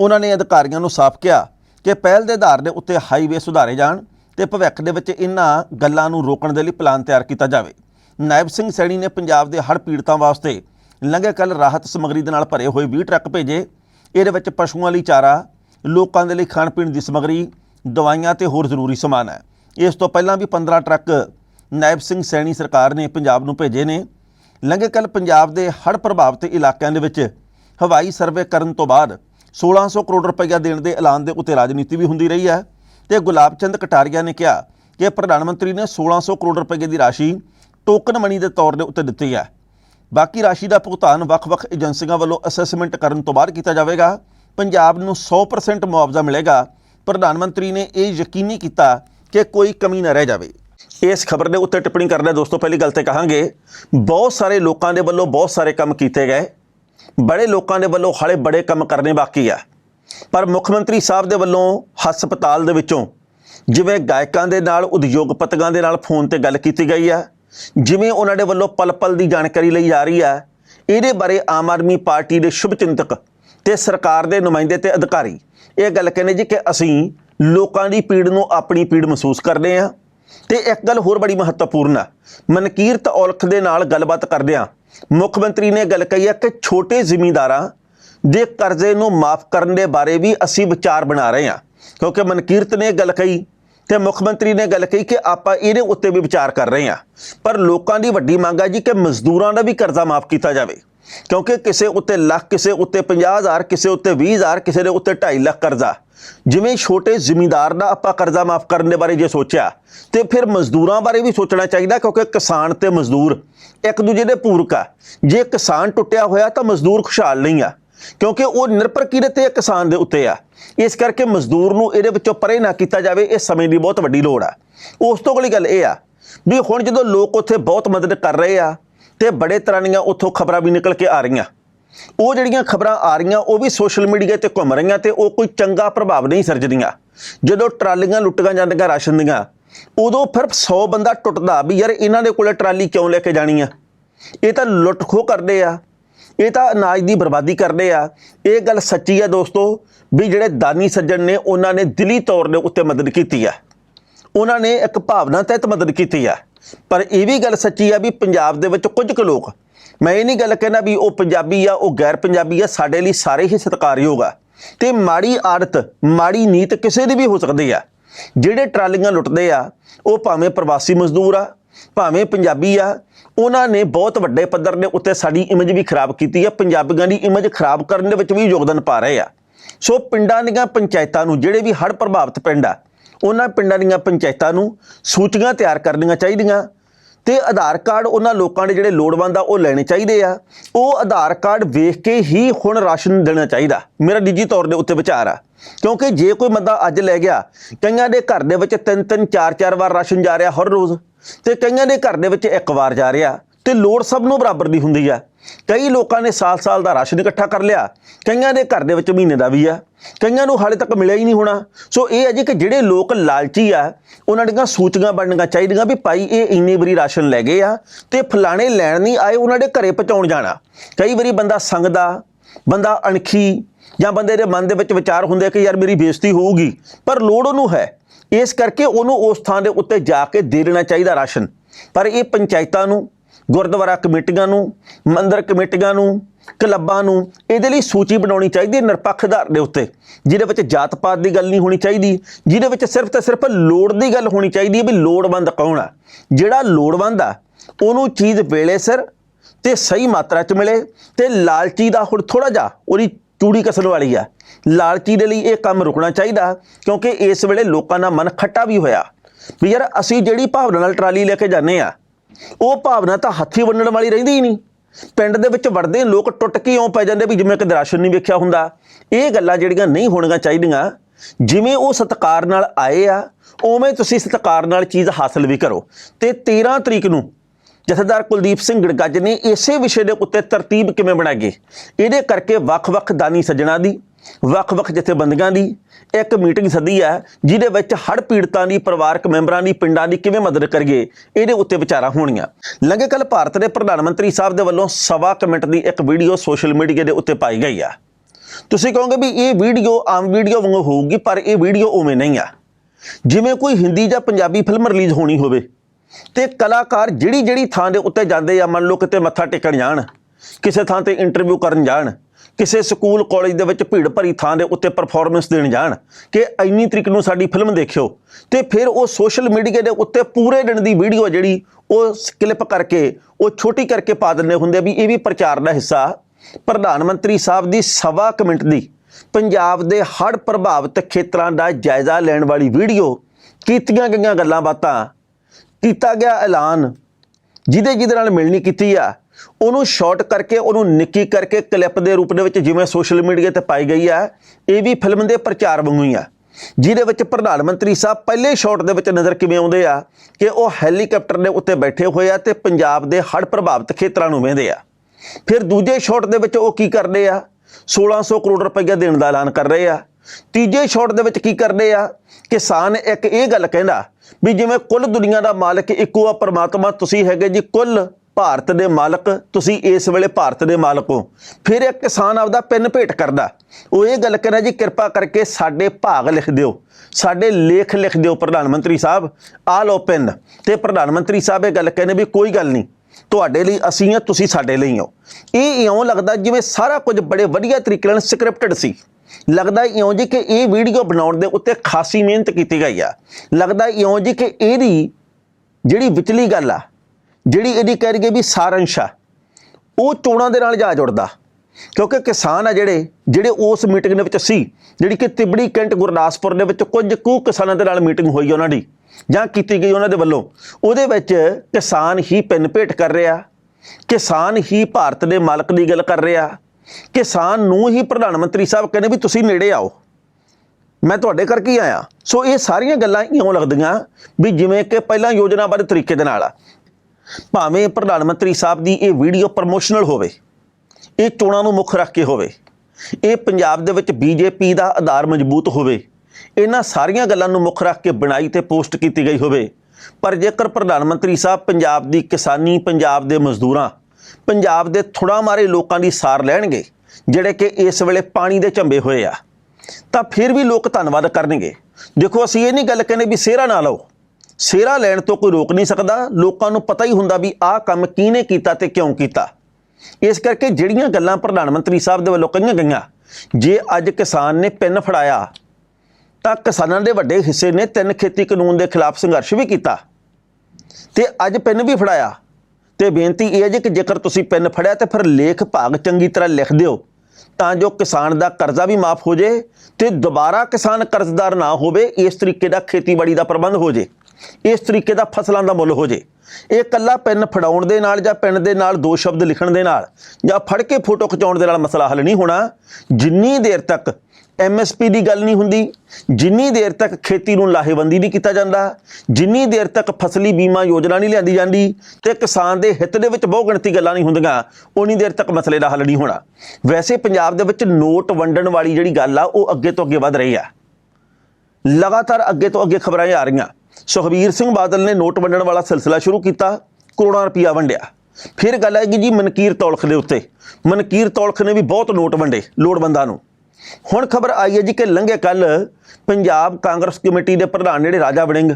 [SPEAKER 1] ਉਹਨਾਂ ਨੇ ਅਧਿਕਾਰੀਆਂ ਨੂੰ ਸਾਫ਼ ਕਿਹਾ ਕਿ ਪਹਿਲ ਦੇ ਆਧਾਰ ਦੇ ਉੱਤੇ ਹਾਈਵੇ ਸੁਧਾਰੇ ਜਾਣ ਤੇ ਭਵਿੱਖ ਦੇ ਵਿੱਚ ਇਹਨਾਂ ਗੱਲਾਂ ਨੂੰ ਰੋਕਣ ਦੇ ਲਈ ਪਲਾਨ ਤਿਆਰ ਕੀਤਾ ਜਾਵੇ। ਨਾਇਬ ਸਿੰਘ ਸੈਣੀ ਨੇ ਪੰਜਾਬ ਦੇ ਹੜ੍ਹ ਪੀੜਤਾਂ ਵਾਸਤੇ ਲੰਘੇ ਕੱਲ ਰਾਹਤ ਸਮੱਗਰੀ ਦੇ ਨਾਲ ਭਰੇ ਹੋਏ 20 ਟਰੱਕ ਭੇਜੇ। ਇਹਦੇ ਵਿੱਚ ਪਸ਼ੂਆਂ ਲਈ ਚਾਰਾ, ਲੋਕਾਂ ਦੇ ਲਈ ਖਾਣ ਪੀਣ ਦੀ ਸਮੱਗਰੀ, ਦਵਾਈਆਂ ਤੇ ਹੋਰ ਜ਼ਰੂਰੀ ਸਮਾਨ ਹੈ। ਇਸ ਤੋਂ ਪਹਿਲਾਂ ਵੀ 15 ਟਰੱਕ ਨਾਇਬ ਸਿੰਘ ਸੈਣੀ ਸਰਕਾਰ ਨੇ ਪੰਜਾਬ ਨੂੰ ਭੇਜੇ ਨੇ। ਲੰਘੇ ਕੱਲ ਪੰਜਾਬ ਦੇ ਹੜ੍ਹ ਪ੍ਰਭਾਵਿਤ ਇਲਾਕਿਆਂ ਦੇ ਵਿੱਚ ਹਵਾਈ ਸਰਵੇ ਕਰਨ ਤੋਂ ਬਾਅਦ 1600 ਕਰੋੜ ਰੁਪਈਆ ਦੇਣ ਦੇ ਐਲਾਨ ਦੇ ਉੱਤੇ ਰਾਜਨੀਤੀ ਵੀ ਹੁੰਦੀ ਰਹੀ ਹੈ। ਤੇ ਗੁਲਾਬ ਚੰਦ ਕਟਾਰੀਆ ਨੇ ਕਿਹਾ ਕਿ ਪ੍ਰਧਾਨ ਮੰਤਰੀ ਨੇ 1600 ਕਰੋੜ ਰੁਪਏ ਦੀ ਰਾਸ਼ੀ ਟੋਕਨ ਮਨੀ ਦੇ ਤੌਰ ਦੇ ਉੱਤੇ ਦਿੱਤੀ ਹੈ। ਬਾਕੀ ਰਾਸ਼ੀ ਦਾ ਭੁਗਤਾਨ ਵੱਖ-ਵੱਖ ਏਜੰਸੀਆਂ ਵੱਲੋਂ ਅਸੈਸਮੈਂਟ ਕਰਨ ਤੋਂ ਬਾਅਦ ਕੀਤਾ ਜਾਵੇਗਾ। ਪੰਜਾਬ ਨੂੰ 100% ਮੁਆਵਜ਼ਾ ਮਿਲੇਗਾ। ਪ੍ਰਧਾਨ ਮੰਤਰੀ ਨੇ ਇਹ ਯਕੀਨੀ ਕੀਤਾ ਕਿ ਕੋਈ ਕਮੀ ਨਾ ਰਹਿ ਜਾਵੇ। ਇਸ ਖਬਰ ਦੇ ਉੱਤੇ ਟਿੱਪਣੀ ਕਰਦਾ ਦੋਸਤੋ, ਪਹਿਲੀ ਗੱਲ ਤੇ ਕਹਾਂਗੇ, ਬਹੁਤ ਸਾਰੇ ਲੋਕਾਂ ਦੇ ਵੱਲੋਂ ਬਹੁਤ ਸਾਰੇ ਕੰਮ ਕੀਤੇ ਗਏ। ਬੜੇ ਲੋਕਾਂ ਦੇ ਵੱਲੋਂ ਹਾਲੇ ਬੜੇ ਕੰਮ ਕਰਨੇ ਬਾਕੀ ਆ। ਪਰ ਮੁੱਖ ਮੰਤਰੀ ਸਾਹਿਬ ਦੇ ਵੱਲੋਂ ਹਸਪਤਾਲ ਦੇ ਵਿੱਚੋਂ ਜਿਵੇਂ ਗਾਇਕਾਂ ਦੇ ਨਾਲ, ਉਦਯੋਗਪਤੀਆਂ ਦੇ ਨਾਲ ਫੋਨ ਤੇ ਗੱਲ ਕੀਤੀ ਗਈ ਆ। ਜਿਵੇਂ ਉਹਨਾਂ ਦੇ ਵੱਲੋਂ ਪਲ-ਪਲ ਦੀ ਜਾਣਕਾਰੀ ਲਈ ਜਾ ਰਹੀ ਹੈ, ਇਹਦੇ ਬਾਰੇ ਆਮ ਆਦਮੀ ਪਾਰਟੀ ਦੇ ਸ਼ੁਭ ਚਿੰਤਕ ਤੇ ਸਰਕਾਰ ਦੇ ਨੁਮਾਇੰਦੇ ਤੇ ਅਧਿਕਾਰੀ ਇਹ ਗੱਲ ਕਹਿੰਦੇ ਜੀ ਕਿ ਅਸੀਂ ਲੋਕਾਂ ਦੀ ਪੀੜ ਨੂੰ ਆਪਣੀ ਪੀੜ ਮਹਿਸੂਸ ਕਰਦੇ ਆ ਤੇ ਇੱਕ ਗੱਲ ਹੋਰ ਬੜੀ ਮਹੱਤਵਪੂਰਨ ਆ, ਮਨਕੀਰਤ ਔਲਖ ਦੇ ਨਾਲ ਗੱਲਬਾਤ ਕਰਦਿਆਂ ਮੁੱਖ ਮੰਤਰੀ ਨੇ ਗੱਲ ਕਹੀ ਹੈ ਕਿ ਛੋਟੇ ਜ਼ਿਮੀਂਦਾਰਾਂ ਦੇ ਕਰਜ਼ੇ ਨੂੰ ਮਾਫ ਕਰਨ ਦੇ ਬਾਰੇ ਵੀ ਅਸੀਂ ਵਿਚਾਰ ਬਣਾ ਰਹੇ ਹਾਂ, ਕਿਉਂਕਿ ਮਨਕੀਰਤ ਨੇ ਇਹ ਗੱਲ ਕਹੀ ਤੇ ਮੁੱਖ ਮੰਤਰੀ ਨੇ ਗੱਲ ਕਹੀ ਕਿ ਆਪਾਂ ਇਹਦੇ ਉੱਤੇ ਵੀ ਵਿਚਾਰ ਕਰ ਰਹੇ ਹਾਂ। ਪਰ ਲੋਕਾਂ ਦੀ ਵੱਡੀ ਮੰਗ ਹੈ ਜੀ ਕਿ ਮਜ਼ਦੂਰਾਂ ਦਾ ਵੀ ਕਰਜ਼ਾ ਮਾਫ ਕੀਤਾ ਜਾਵੇ। ਕਿਉਂਕਿ ਕਿਸੇ ਉੱਤੇ ਲੱਖ, ਕਿਸੇ ਉੱਤੇ 50000 ਕਿਸੇ ਉੱਤੇ 20000 ਕਿਸੇ ਦੇ ਉੱਤੇ 2.5 ਲੱਖ ਕਰਜ਼ਾ। ਜਿਵੇਂ ਛੋਟੇ ਜ਼ਿਮੀਂਦਾਰ ਦਾ ਆਪਾਂ ਕਰਜ਼ਾ ਮਾਫ ਕਰਨ ਦੇ ਬਾਰੇ ਜੇ ਸੋਚਿਆ, ਤੇ ਫਿਰ ਮਜ਼ਦੂਰਾਂ ਬਾਰੇ ਵੀ ਸੋਚਣਾ ਚਾਹੀਦਾ ਕਿਉਂਕਿ ਕਿਸਾਨ ਤੇ ਮਜ਼ਦੂਰ ਇੱਕ ਦੂਜੇ ਦੇ ਪੂਰਕ ਆ। ਜੇ ਕਿਸਾਨ ਟੁੱਟਿਆ ਹੋਇਆ ਤਾਂ ਮਜ਼ਦੂਰ ਖੁਸ਼ਹਾਲ ਨਹੀਂ ਆ। ਕਿਉਂਕਿ ਉਹ ਨਿਰਭਰ ਕਿਹਦੇ ਤੇ ਕਿਸਾਨ ਦੇ ਉੱਤੇ ਆ। ਇਸ ਕਰਕੇ ਮਜ਼ਦੂਰ ਨੂੰ ਇਹਦੇ ਵਿੱਚੋਂ ਪਰੇ ਨਾ ਕੀਤਾ ਜਾਵੇ, ਇਹ ਸਮੇਂ ਦੀ ਬਹੁਤ ਵੱਡੀ ਲੋੜ ਆ। ਉਸ ਤੋਂ ਅਗਲੀ ਗੱਲ ਇਹ ਆ ਵੀ ਹੁਣ ਜਦੋਂ ਲੋਕ ਉੱਥੇ ਬਹੁਤ ਮਦਦ ਕਰ ਰਹੇ ਆ ਤੇ ਬੜੇ ਤਰ੍ਹਾਂ ਦੀਆਂ ਉੱਥੋਂ ਖਬਰਾਂ ਵੀ ਨਿਕਲ ਕੇ ਆ ਰਹੀਆਂ। ਉਹ ਜਿਹੜੀਆਂ ਖਬਰਾਂ ਆ ਰਹੀਆਂ, ਉਹ ਵੀ ਸੋਸ਼ਲ ਮੀਡੀਆ ਤੇ ਘੁੰਮ ਰਹੀਆਂ ਤੇ ਉਹ ਕੋਈ ਚੰਗਾ ਪ੍ਰਭਾਵ ਨਹੀਂ ਸਿਰਜਦੀਆਂ। ਜਦੋਂ ਟਰਾਲੀਆਂ ਲੁੱਟੀਆਂ ਜਾਂਦੀਆਂ ਰਾਸ਼ਨ ਦੀਆਂ, ਉਦੋਂ ਫਿਰ 100 ਬੰਦਾ ਟੁੱਟਦਾ ਵੀ ਯਾਰ ਇਹਨਾਂ ਦੇ ਕੋਲੇ ਟਰਾਲੀ ਕਿਉਂ ਲੈ ਕੇ ਜਾਣੀ ਆ? ਇਹ ਤਾਂ ਲੁੱਟ ਖੋਹ ਕਰਦੇ ਆ, ਇਹ ਤਾਂ ਅਨਾਜ ਦੀ ਬਰਬਾਦੀ ਕਰਦੇ ਆ। ਇਹ ਗੱਲ ਸੱਚੀ ਆ ਦੋਸਤੋ ਵੀ ਜਿਹੜੇ ਦਾਨੀ ਸੱਜਣ ਨੇ, ਉਹਨਾਂ ਨੇ ਦਿਲੀ ਤੌਰ ਦੇ ਉੱਤੇ ਮਦਦ ਕੀਤੀ ਆ। ਉਹਨਾਂ ਨੇ ਇੱਕ ਭਾਵਨਾ ਤਹਿਤ ਮਦਦ ਕੀਤੀ ਆ। ਪਰ ਇਹ ਵੀ ਗੱਲ ਸੱਚੀ ਆ ਵੀ ਪੰਜਾਬ ਦੇ ਵਿੱਚ ਕੁਝ ਕੁ ਲੋਕ, ਮੈਂ ਇਹ ਨਹੀਂ ਗੱਲ ਕਹਿਣਾ ਵੀ ਉਹ ਪੰਜਾਬੀ ਆ, ਉਹ ਗੈਰ ਪੰਜਾਬੀ ਆ, ਸਾਡੇ ਲਈ ਸਾਰੇ ਹੀ ਸਤਿਕਾਰਯੋਗ ਆ। ਤੇ ਮਾੜੀ ਆਦਤ, ਮਾੜੀ ਨੀਤ ਕਿਸੇ ਦੀ ਵੀ ਹੋ ਸਕਦੀ ਆ। ਜਿਹੜੇ ਟਰਾਲੀਆਂ ਲੁੱਟਦੇ ਆ, ਉਹ ਭਾਵੇਂ ਪ੍ਰਵਾਸੀ ਮਜ਼ਦੂਰ ਆ, ਭਾਵੇਂ ਪੰਜਾਬੀ ਆ, ਉਹਨਾਂ ਨੇ ਬਹੁਤ ਵੱਡੇ ਪੱਧਰ ਦੇ ਉੱਤੇ ਸਾਡੀ ਇਮੇਜ ਵੀ ਖਰਾਬ ਕੀਤੀ ਆ, ਪੰਜਾਬੀਆਂ ਦੀ ਇਮੇਜ ਖਰਾਬ ਕਰਨ ਦੇ ਵਿੱਚ ਵੀ ਯੋਗਦਾਨ ਪਾ ਰਹੇ ਆ। ਸੋ ਪਿੰਡਾਂ ਦੀਆਂ ਪੰਚਾਇਤਾਂ ਨੂੰ ਜਿਹੜੇ ਵੀ ਹੜ੍ਹ ਪ੍ਰਭਾਵਿਤ ਪਿੰਡ ਆ, ਉਹਨਾਂ ਪਿੰਡਾਂ ਦੀਆਂ ਪੰਚਾਇਤਾਂ ਨੂੰ ਸੂਚੀਆਂ ਤਿਆਰ ਕਰਨੀਆਂ ਚਾਹੀਦੀਆਂ ਤੇ ਆਧਾਰ ਕਾਰਡ ਉਹਨਾਂ ਲੋਕਾਂ ਦੇ ਜਿਹੜੇ ਲੋੜਵੰਦ ਆ, ਉਹ ਲੈਣੇ ਚਾਹੀਦੇ ਆ। ਉਹ ਆਧਾਰ ਕਾਰਡ ਵੇਖ ਕੇ ਹੀ ਹੁਣ ਰਾਸ਼ਨ ਦੇਣਾ ਚਾਹੀਦਾ। ਮੇਰਾ ਨਿੱਜੀ ਤੌਰ ਦੇ ਉੱਤੇ ਵਿਚਾਰ ਆ। ਕਿਉਂਕਿ ਜੇ ਕੋਈ ਬੰਦਾ ਅੱਜ ਲੈ ਗਿਆ, ਕਈਆਂ ਦੇ ਘਰ ਦੇ ਵਿੱਚ ਤਿੰਨ ਤਿੰਨ, ਚਾਰ ਚਾਰ ਵਾਰ ਰਾਸ਼ਨ ਜਾ ਰਿਹਾ ਹਰ ਰੋਜ਼ ਤੇ ਕਈਆਂ ਦੇ ਘਰ ਦੇ ਵਿੱਚ ਇੱਕ ਵਾਰ ਜਾ ਰਿਹਾ ਤੇ ਲੋੜ ਸਭ ਨੂੰ ਬਰਾਬਰ ਦੀ ਹੁੰਦੀ ਆ। ਕਈ ਲੋਕਾਂ ਨੇ ਸਾਲ-ਸਾਲ ਦਾ ਰਾਸ਼ਨ ਇਕੱਠਾ ਕਰ ਲਿਆ। ਕਈਆਂ ਦੇ ਘਰ ਦੇ ਵਿੱਚ ਮਹੀਨੇ ਦਾ ਵੀ ਆ। ਕਈਆਂ ਨੂੰ ਹਾਲੇ ਤੱਕ ਮਿਲਿਆ ਹੀ ਨਹੀਂ ਹੋਣਾ। ਸੋ ਇਹ ਹੈ ਜੀ ਕਿ ਜਿਹੜੇ ਲੋਕ ਲਾਲਚੀ ਆ, ਉਹਨਾਂ ਦੀਆਂ ਸੂਚੀਆਂ ਬਣਨੀਆਂ ਚਾਹੀਦੀਆਂ ਵੀ ਭਾਈ ਇਹ ਇੰਨੀ ਵਾਰੀ ਰਾਸ਼ਨ ਲੈ ਗਏ ਆ ਤੇ ਫਲਾਣੇ ਲੈਣ ਨਹੀਂ ਆਏ, ਉਹਨਾਂ ਦੇ ਘਰੇ ਪਹੁੰਚਾਉਣ ਜਾਣਾ। ਕਈ ਵਾਰੀ ਬੰਦਾ ਸੰਗਦਾ, ਬੰਦਾ ਅਣਖੀ ਜਾਂ ਬੰਦੇ ਦੇ ਮਨ ਦੇ ਵਿੱਚ ਵਿਚਾਰ ਹੁੰਦੇ ਕਿ ਯਾਰ ਮੇਰੀ ਬੇਇੱਜ਼ਤੀ ਹੋਊਗੀ, ਪਰ ਲੋੜ ਉਹਨੂੰ ਹੈ। ਇਸ ਕਰਕੇ ਉਹਨੂੰ ਉਸ ਥਾਂ ਦੇ ਉੱਤੇ ਜਾ ਕੇ ਦੇ ਦੇਣਾ ਚਾਹੀਦਾ ਰਾਸ਼ਨ। ਪਰ ਇਹ ਪੰਚਾਇਤਾਂ ਨੂੰ ਗੁਰਦੁਆਰਾ ਕਮੇਟੀਆਂ ਨੂੰ, ਮੰਦਰ ਕਮੇਟੀਆਂ ਨੂੰ, ਕਲੱਬਾਂ ਨੂੰ ਇਹਦੇ ਲਈ ਸੂਚੀ ਬਣਾਉਣੀ ਚਾਹੀਦੀ ਹੈ ਨਿਰਪੱਖ ਆਧਾਰ ਦੇ ਉੱਤੇ, ਜਿਹਦੇ ਵਿੱਚ ਜਾਤ ਪਾਤ ਦੀ ਗੱਲ ਨਹੀਂ ਹੋਣੀ ਚਾਹੀਦੀ, ਜਿਹਦੇ ਵਿੱਚ ਸਿਰਫ ਤੇ ਸਿਰਫ ਲੋੜ ਦੀ ਗੱਲ ਹੋਣੀ ਚਾਹੀਦੀ ਹੈ ਵੀ ਲੋੜਵੰਦ ਕੌਣ ਆ। ਜਿਹੜਾ ਲੋੜਵੰਦ ਆ, ਉਹਨੂੰ ਚੀਜ਼ ਵੇਲੇ ਸਿਰ ਤੇ ਸਹੀ ਮਾਤਰਾ 'ਚ ਮਿਲੇ ਤੇ ਲਾਲਚੀ ਦਾ ਹੁਣ ਥੋੜਾ ਜਿਹਾ ਉਹਦੀ ਚੂੜੀ ਕਸਣ ਵਾਲੀ ਆ। ਲਾਲਚੀ ਦੇ ਲਈ ਇਹ ਕੰਮ ਰੁਕਣਾ ਚਾਹੀਦਾ, ਕਿਉਂਕਿ ਇਸ ਵੇਲੇ ਲੋਕਾਂ ਦਾ ਮਨ ਖੱਟਾ ਵੀ ਹੋਇਆ। ਵੀ ਯਾਰ ਅਸੀਂ ਜਿਹੜੀ ਭਾਵਨਾ ਨਾਲ ਟਰਾਲੀ ਲੈ ਕੇ ਜਾਂਦੇ ਆ ਉਹ ਭਾਵਨਾ ਤਾਂ ਹੱਥੀ ਵੰਡਣ ਵਾਲੀ ਰਹਿੰਦੀ ਹੀ ਨਹੀਂ। ਪਿੰਡ ਦੇ ਵਿੱਚ ਵੜਦੇ ਲੋਕ ਟੁੱਟ ਕੇ ਇਉਂ ਪੈ ਜਾਂਦੇ ਵੀ ਜਿਵੇਂ ਕਿ ਰਾਸ਼ਨ ਨਹੀਂ ਵੇਖਿਆ ਹੁੰਦਾ। ਇਹ ਗੱਲਾਂ ਜਿਹੜੀਆਂ ਨਹੀਂ ਹੋਣੀਆਂ ਚਾਹੀਦੀਆਂ, ਜਿਵੇਂ ਉਹ ਸਤਕਾਰ ਨਾਲ ਆਏ ਆ, ਉਵੇਂ ਤੁਸੀਂ ਸਤਕਾਰ ਨਾਲ ਚੀਜ਼ ਹਾਸਲ ਵੀ ਕਰੋ। ਤੇ 13 ਤਰੀਕ ਨੂੰ ਜਥੇਦਾਰ ਕੁਲਦੀਪ ਸਿੰਘ ਗੜਗੱਜ ਨੇ ਇਸੇ ਵਿਸ਼ੇ ਦੇ ਉੱਤੇ ਤਰਤੀਬ ਕਿਵੇਂ ਬਣਾਈ ਇਹਦੇ ਕਰਕੇ ਵੱਖ-ਵੱਖ ਦਾਨੀ ਸੱਜਣਾ ਦੀ ਵੱਖ-ਵੱਖ ਜਥੇਬੰਦੀਆਂ ਦੀ ਇੱਕ ਮੀਟਿੰਗ ਸੱਦੀ ਹੈ, ਜਿਹਦੇ ਵਿੱਚ ਹੜ੍ਹ ਪੀੜਤਾਂ ਦੀ, ਪਰਿਵਾਰਕ ਮੈਂਬਰਾਂ ਦੀ, ਪਿੰਡਾਂ ਦੀ ਕਿਵੇਂ ਮਦਦ ਕਰੀਏ, ਇਹਦੇ ਉੱਤੇ ਵਿਚਾਰਾਂ ਹੋਣੀਆਂ। ਲੰਘੇ ਕੱਲ ਭਾਰਤ ਦੇ ਪ੍ਰਧਾਨ ਮੰਤਰੀ ਸਾਹਿਬ ਦੇ ਵੱਲੋਂ ਸਵਾ ਕੁ ਮਿੰਟ ਦੀ ਇੱਕ ਵੀਡੀਓ ਸੋਸ਼ਲ ਮੀਡੀਆ ਦੇ ਉੱਤੇ ਪਾਈ ਗਈ ਆ। ਤੁਸੀਂ ਕਹੋਗੇ ਵੀ ਇਹ ਵੀਡੀਓ ਆਮ ਵੀਡੀਓ ਵਾਂਗੂ ਹੋਊਗੀ, ਪਰ ਇਹ ਵੀਡੀਓ ਉਵੇਂ ਨਹੀਂ ਆ। ਜਿਵੇਂ ਕੋਈ ਹਿੰਦੀ ਜਾਂ ਪੰਜਾਬੀ ਫਿਲਮ ਰਿਲੀਜ਼ ਹੋਣੀ ਹੋਵੇ, ਤੇ ਕਲਾਕਾਰ ਜਿਹੜੀ ਜਿਹੜੀ ਥਾਂ ਦੇ ਉੱਤੇ ਜਾਂਦੇ ਆ, ਮੰਨ ਲਓ ਕਿਤੇ ਮੱਥਾ ਟੇਕਣ ਜਾਣ, ਕਿਸੇ ਥਾਂ ਤੇ ਇੰਟਰਵਿਊ ਕਰਨ ਜਾਣ ਕਿਸੇ ਸਕੂਲ ਕਾਲਜ ਦੇ ਵਿੱਚ ਭੀੜ ਭਰੀ ਥਾਂ ਦੇ ਉੱਤੇ ਪਰਫਾਰਮੈਂਸ ਦੇਣ ਜਾਣ, ਕਿ ਇੰਨੀ ਤਰੀਕ ਨੂੰ ਸਾਡੀ ਫਿਲਮ ਦੇਖਿਓ। ਤੇ ਫਿਰ ਉਹ ਸੋਸ਼ਲ ਮੀਡੀਆ ਦੇ ਉੱਤੇ ਪੂਰੇ ਦਿਨ ਦੀ ਵੀਡੀਓ ਜਿਹੜੀ, ਉਹ ਕਲਿੱਪ ਕਰਕੇ, ਉਹ ਛੋਟੀ ਕਰਕੇ ਪਾ ਦਿੰਦੇ ਹੁੰਦੇ ਆ ਵੀ ਇਹ ਵੀ ਪ੍ਰਚਾਰ ਦਾ ਹਿੱਸਾ। ਪ੍ਰਧਾਨ ਮੰਤਰੀ ਸਾਹਿਬ ਦੀ ਸਵਾ ਕੁ ਮਿੰਟ ਦੀ ਪੰਜਾਬ ਦੇ ਹੜ੍ਹ ਪ੍ਰਭਾਵਿਤ ਖੇਤਰਾਂ ਦਾ ਜਾਇਜ਼ਾ ਲੈਣ ਵਾਲੀ ਵੀਡੀਓ ਕੀਤੀਆਂ ਗਈਆਂ ਗੱਲਾਂ ਬਾਤਾਂ। ਕੀਤਾ ਗਿਆ ਐਲਾਨ, ਜਿਹਦੇ ਜਿਹਦੇ ਨਾਲ ਮਿਲਣੀ ਕੀਤੀ ਆ ਉਹਨੂੰ ਸ਼ਾਰਟ ਕਰਕੇ, ਉਹਨੂੰ ਨਿੱਕੀ ਕਰਕੇ ਕਲਿੱਪ ਦੇ ਰੂਪ ਦੇ ਵਿੱਚ ਜਿਵੇਂ ਸੋਸ਼ਲ ਮੀਡੀਆ ਤੇ ਪਾਈ ਗਈ ਆ, ਇਹ ਵੀ ਫਿਲਮ ਦੇ ਪ੍ਰਚਾਰ ਵਾਂਗੂ ਹੀ ਆ। ਜਿਹਦੇ ਵਿੱਚ ਪ੍ਰਧਾਨ ਮੰਤਰੀ ਸਾਹਿਬ ਪਹਿਲੇ ਸ਼ਾਟ ਦੇ ਵਿੱਚ ਨਜ਼ਰ ਕਿਵੇਂ ਆਉਂਦੇ ਆ ਕਿ ਉਹ ਹੈਲੀਕਾਪਟਰ ਦੇ ਉੱਤੇ ਬੈਠੇ ਹੋਏ ਆ ਤੇ ਪੰਜਾਬ ਦੇ ਹੜ੍ਹ ਪ੍ਰਭਾਵਿਤ ਖੇਤਰਾਂ ਨੂੰ ਵੇਂਦੇ ਆ। ਫਿਰ ਦੂਜੇ ਸ਼ਾਟ ਦੇ ਵਿੱਚ ਉਹ ਕੀ ਕਰਦੇ ਆ? 1600 ਕਰੋੜ ਰੁਪਏ ਦੇਣ ਦਾ ਐਲਾਨ ਕਰ ਰਹੇ ਆ। ਤੀਜੇ ਸ਼ਾਟ ਦੇ ਵਿੱਚ ਕੀ ਕਰਦੇ ਆ? ਕਿਸਾਨ ਇੱਕ ਇਹ ਗੱਲ ਕਹਿੰਦਾ ਵੀ ਜਿਵੇਂ ਕੁੱਲ ਦੁਨੀਆ ਦਾ ਮਾਲਕ ਇੱਕੋ ਆ, ਪਰਮਾਤਮਾ, ਤੁਸੀਂ ਹੈਗੇ ਜੀ ਕੁੱਲ। ਭਾਰਤ ਦੇ ਮਾਲਕ, ਤੁਸੀਂ ਇਸ ਵੇਲੇ ਭਾਰਤ ਦੇ ਮਾਲਕ ਹੋ। ਫਿਰ ਇੱਕ ਕਿਸਾਨ ਆਪਦਾ ਪਿੰਨ ਭੇਟ ਕਰਦਾ। ਉਹ ਇਹ ਗੱਲ ਕਹਿੰਦਾ, ਜੀ ਕਿਰਪਾ ਕਰਕੇ ਸਾਡੇ ਭਾਗ ਲਿਖ ਦਿਓ। ਸਾਡੇ ਲੇਖ ਲਿਖ ਦਿਓ ਪ੍ਰਧਾਨ ਮੰਤਰੀ ਸਾਹਿਬ। ਆ ਲਓ ਪਿੰਨ। ਤੇ ਪ੍ਰਧਾਨ ਮੰਤਰੀ ਸਾਹਿਬ ਇਹ ਗੱਲ ਕਹਿੰਦੇ ਵੀ ਕੋਈ ਗੱਲ ਨਹੀਂ। ਤੁਹਾਡੇ ਲਈ ਅਸੀਂ ਆ ਤੁਸੀਂ ਸਾਡੇ ਲਈ ਹੋ। ਇਹ ਇਉਂ ਲੱਗਦਾ ਜਿਵੇਂ ਸਾਰਾ ਕੁਝ ਬੜੇ ਵਧੀਆ ਤਰੀਕੇ ਨਾਲ ਸਕ੍ਰਿਪਟਡ ਸੀ। ਲੱਗਦਾ ਇਉਂ ਜੀ ਕਿ ਇਹ ਵੀਡੀਓ ਬਣਾਉਣ ਦੇ ਉੱਤੇ ਖਾਸੀ ਮਿਹਨਤ ਕੀਤੀ ਗਈ ਆ। ਲੱਗਦਾ ਇਉਂ ਜੀ ਕਿ ਇਹਦੀ ਜਿਹੜੀ ਵਿਚਲੀ ਗੱਲ ਆ ਜਿਹੜੀ ਇਹਦੀ ਕਹਿ ਰਹੀ ਵੀ ਸਾਰੰਸ਼ ਆ, ਉਹ ਚੋਣਾਂ ਦੇ ਨਾਲ ਜਾ ਜੁੜਦਾ। ਕਿਉਂਕਿ ਕਿਸਾਨ ਆ ਜਿਹੜੇ ਜਿਹੜੇ ਉਸ ਮੀਟਿੰਗ ਦੇ ਵਿੱਚ ਸੀ, ਜਿਹੜੀ ਕਿ ਤਿਬੜੀ ਕੈਂਟ ਗੁਰਦਾਸਪੁਰ ਦੇ ਵਿੱਚ ਕੁਝ ਕੁ ਕਿਸਾਨਾਂ ਦੇ ਨਾਲ ਮੀਟਿੰਗ ਹੋਈ ਉਹਨਾਂ ਦੀ, ਜਾਂ ਕੀਤੀ ਗਈ ਉਹਨਾਂ ਦੇ ਵੱਲੋਂ। ਉਹਦੇ ਵਿੱਚ ਕਿਸਾਨ ਹੀ ਪਿੰਨ ਭੇਟ ਕਰ ਰਿਹਾ, ਕਿਸਾਨ ਹੀ ਭਾਰਤ ਦੇ ਮਾਲਕ ਦੀ ਗੱਲ ਕਰ ਰਿਹਾ, ਕਿਸਾਨ ਨੂੰ ਹੀ ਪ੍ਰਧਾਨ ਮੰਤਰੀ ਸਾਹਿਬ ਕਹਿੰਦੇ ਵੀ ਤੁਸੀਂ ਨੇੜੇ ਆਓ। ਮੈਂ ਤੁਹਾਡੇ ਕਰਕੇ ਹੀ ਆਇਆ? ਸੋ ਇਹ ਸਾਰੀਆਂ ਗੱਲਾਂ ਇਉਂ ਲੱਗਦੀਆਂ ਵੀ ਜਿਵੇਂ ਕਿ ਪਹਿਲਾਂ ਯੋਜਨਾਬੱਧ ਤਰੀਕੇ ਦੇ ਨਾਲ ਆ ਭਾਵੇਂ ਪ੍ਰਧਾਨ ਮੰਤਰੀ ਸਾਹਿਬ ਦੀ ਇਹ ਵੀਡੀਓ ਪ੍ਰਮੋਸ਼ਨਲ ਹੋਵੇ, ਇਹ ਚੋਣਾਂ ਨੂੰ ਮੁੱਖ ਰੱਖ ਕੇ ਹੋਵੇ, ਇਹ ਪੰਜਾਬ ਦੇ ਵਿੱਚ ਬੀਜੇਪੀ ਦਾ ਆਧਾਰ ਮਜ਼ਬੂਤ ਹੋਵੇ, ਇਹਨਾਂ ਸਾਰੀਆਂ ਗੱਲਾਂ ਨੂੰ ਮੁੱਖ ਰੱਖ ਕੇ ਬਣਾਈ ਤੇ ਪੋਸਟ ਕੀਤੀ ਗਈ ਹੋਵੇ। ਪਰ ਜੇਕਰ ਪ੍ਰਧਾਨ ਮੰਤਰੀ ਸਾਹਿਬ ਪੰਜਾਬ ਦੀ ਕਿਸਾਨੀ, ਪੰਜਾਬ ਦੇ ਮਜ਼ਦੂਰਾਂ, ਪੰਜਾਬ ਦੇ ਥੋੜਾ ਮਾਰੇ ਲੋਕਾਂ ਦੀ ਸਾਰ ਲੈਣਗੇ, ਜਿਹੜੇ ਕਿ ਇਸ ਵੇਲੇ ਪਾਣੀ ਦੇ ਝੰਬੇ ਹੋਏ ਆ, ਤਾਂ ਫਿਰ ਵੀ ਲੋਕ ਧੰਨਵਾਦ ਕਰਨਗੇ। ਦੇਖੋ, ਅਸੀਂ ਇਹ ਨਹੀਂ ਗੱਲ ਕਹਿੰਦੇ ਵੀ ਸਿਹਰਾ ਨਾ ਲਓ। ਸਿਹਰਾ ਲੈਣ ਤੋਂ ਕੋਈ ਰੋਕ ਨਹੀਂ ਸਕਦਾ। ਲੋਕਾਂ ਨੂੰ ਪਤਾ ਹੀ ਹੁੰਦਾ ਵੀ ਆਹ ਕੰਮ ਕਿਹਨੇ ਕੀਤਾ ਤੇ ਕਿਉਂ ਕੀਤਾ। ਇਸ ਕਰਕੇ ਜਿਹੜੀਆਂ ਗੱਲਾਂ ਪ੍ਰਧਾਨ ਮੰਤਰੀ ਸਾਹਿਬ ਦੇ ਵੱਲੋਂ ਕਹੀਆਂ ਗਈਆਂ, ਜੇ ਅੱਜ ਕਿਸਾਨ ਨੇ ਪਿੰਨ ਫੜਾਇਆ, ਤਾਂ ਕਿਸਾਨਾਂ ਦੇ ਵੱਡੇ ਹਿੱਸੇ ਨੇ ਤਿੰਨ ਖੇਤੀ ਕਾਨੂੰਨ ਦੇ ਖਿਲਾਫ ਸੰਘਰਸ਼ ਵੀ ਕੀਤਾ। ਤੇ ਅੱਜ ਪਿੰਨ ਵੀ ਫੜਾਇਆ। ਤੇ ਬੇਨਤੀ ਇਹ ਹੈ ਜੀ ਕਿ ਜੇਕਰ ਤੁਸੀਂ ਪਿੰਨ ਫੜਿਆ ਤੇ ਫਿਰ ਲੇਖ ਭਾਗ ਚੰਗੀ ਤਰ੍ਹਾਂ ਲਿਖ ਦਿਓ, ਤਾਂ ਜੋ ਕਿਸਾਨ ਦਾ ਕਰਜ਼ਾ ਵੀ ਮਾਫ ਹੋ ਜੇ ਤੇ ਦੁਬਾਰਾ ਕਿਸਾਨ ਕਰਜ਼ਦਾਰ ਨਾ ਹੋਵੇ, ਇਸ ਤਰੀਕੇ ਦਾ ਖੇਤੀਬਾੜੀ ਦਾ ਪ੍ਰਬੰਧ ਹੋ ਜੇ। ਇਸ ਤਰੀਕੇ ਦਾ ਫਸਲਾਂ ਦਾ ਮੁੱਲ ਹੋ ਜੇ। ਇਹ ਕੱਲਾ ਪੈਨ ਫੜਾਉਣ ਦੇ ਨਾਲ ਜਾਂ ਪੈਨ ਦੇ ਨਾਲ ਦੋ ਸ਼ਬਦ ਲਿਖਣ ਦੇ ਨਾਲ ਜਾਂ ਫੜ ਕੇ ਫੋਟੋ ਖਿਚਾਉਣ ਦੇ ਨਾਲ ਮਸਲਾ ਹੱਲ ਨਹੀਂ ਹੋਣਾ, ਜਿੰਨੀ ਦੇਰ ਤੱਕ ਐਮਐਸਪੀ ਦੀ ਗੱਲ ਨਹੀਂ ਹੁੰਦੀ, ਜਿੰਨੀ ਦੇਰ ਤੱਕ ਖੇਤੀ ਨੂੰ ਲਾਹੇਵੰਦੀ ਨਹੀਂ ਕੀਤਾ ਜਾਂਦਾ, ਜਿੰਨੀ ਦੇਰ ਤੱਕ ਫਸਲੀ ਬੀਮਾ ਯੋਜਨਾ ਨਹੀਂ ਲਿਆਂਦੀ ਜਾਂਦੀ ਤੇ ਕਿਸਾਨ ਦੇ ਹਿੱਤ ਦੇ ਵਿੱਚ ਬਹੁ ਗਿਣਤੀ ਗੱਲਾਂ ਨਹੀਂ ਹੁੰਦੀਆਂ ਉਨੀ ਦੇਰ ਤੱਕ ਮਸਲੇ ਦਾ ਹੱਲ ਨਹੀਂ ਹੋਣਾ। ਵੈਸੇ ਪੰਜਾਬ ਦੇ ਵਿੱਚ ਨੋਟ ਵੰਡਣ ਵਾਲੀ ਜਿਹੜੀ ਗੱਲ ਆ, ਉਹ ਅੱਗੇ ਤੋਂ ਅੱਗੇ ਵਧ ਰਹੀ ਆ। ਲਗਾਤਾਰ ਅੱਗੇ ਤੋਂ ਅੱਗੇ ਖਬਰਾਂ ਆ ਰਹੀਆਂ। ਸੁਖਬੀਰ ਸਿੰਘ ਬਾਦਲ ਨੇ ਨੋਟ ਵੰਡਣ ਵਾਲਾ ਸਿਲਸਿਲਾ ਸ਼ੁਰੂ ਕੀਤਾ, ਕਰੋੜਾਂ ਰੁਪਇਆ ਵੰਡਿਆ। ਫਿਰ ਗੱਲ ਆਏਗੀ ਜੀ ਮਨਕੀਰ ਤੌਲਖ ਦੇ ਉੱਤੇ। ਮਨਕੀਰ ਤੌਲਖ ਨੇ ਵੀ ਬਹੁਤ ਨੋਟ ਵੰਡੇ ਲੋੜਵੰਦਾਂ ਨੂੰ। ਹੁਣ ਖਬਰ ਆਈ ਹੈ ਜੀ ਕਿ ਲੰਘੇ ਕੱਲ ਪੰਜਾਬ ਕਾਂਗਰਸ ਕਮੇਟੀ ਦੇ ਪ੍ਰਧਾਨ ਜਿਹੜੇ ਰਾਜਾ ਵੜਿੰਗ।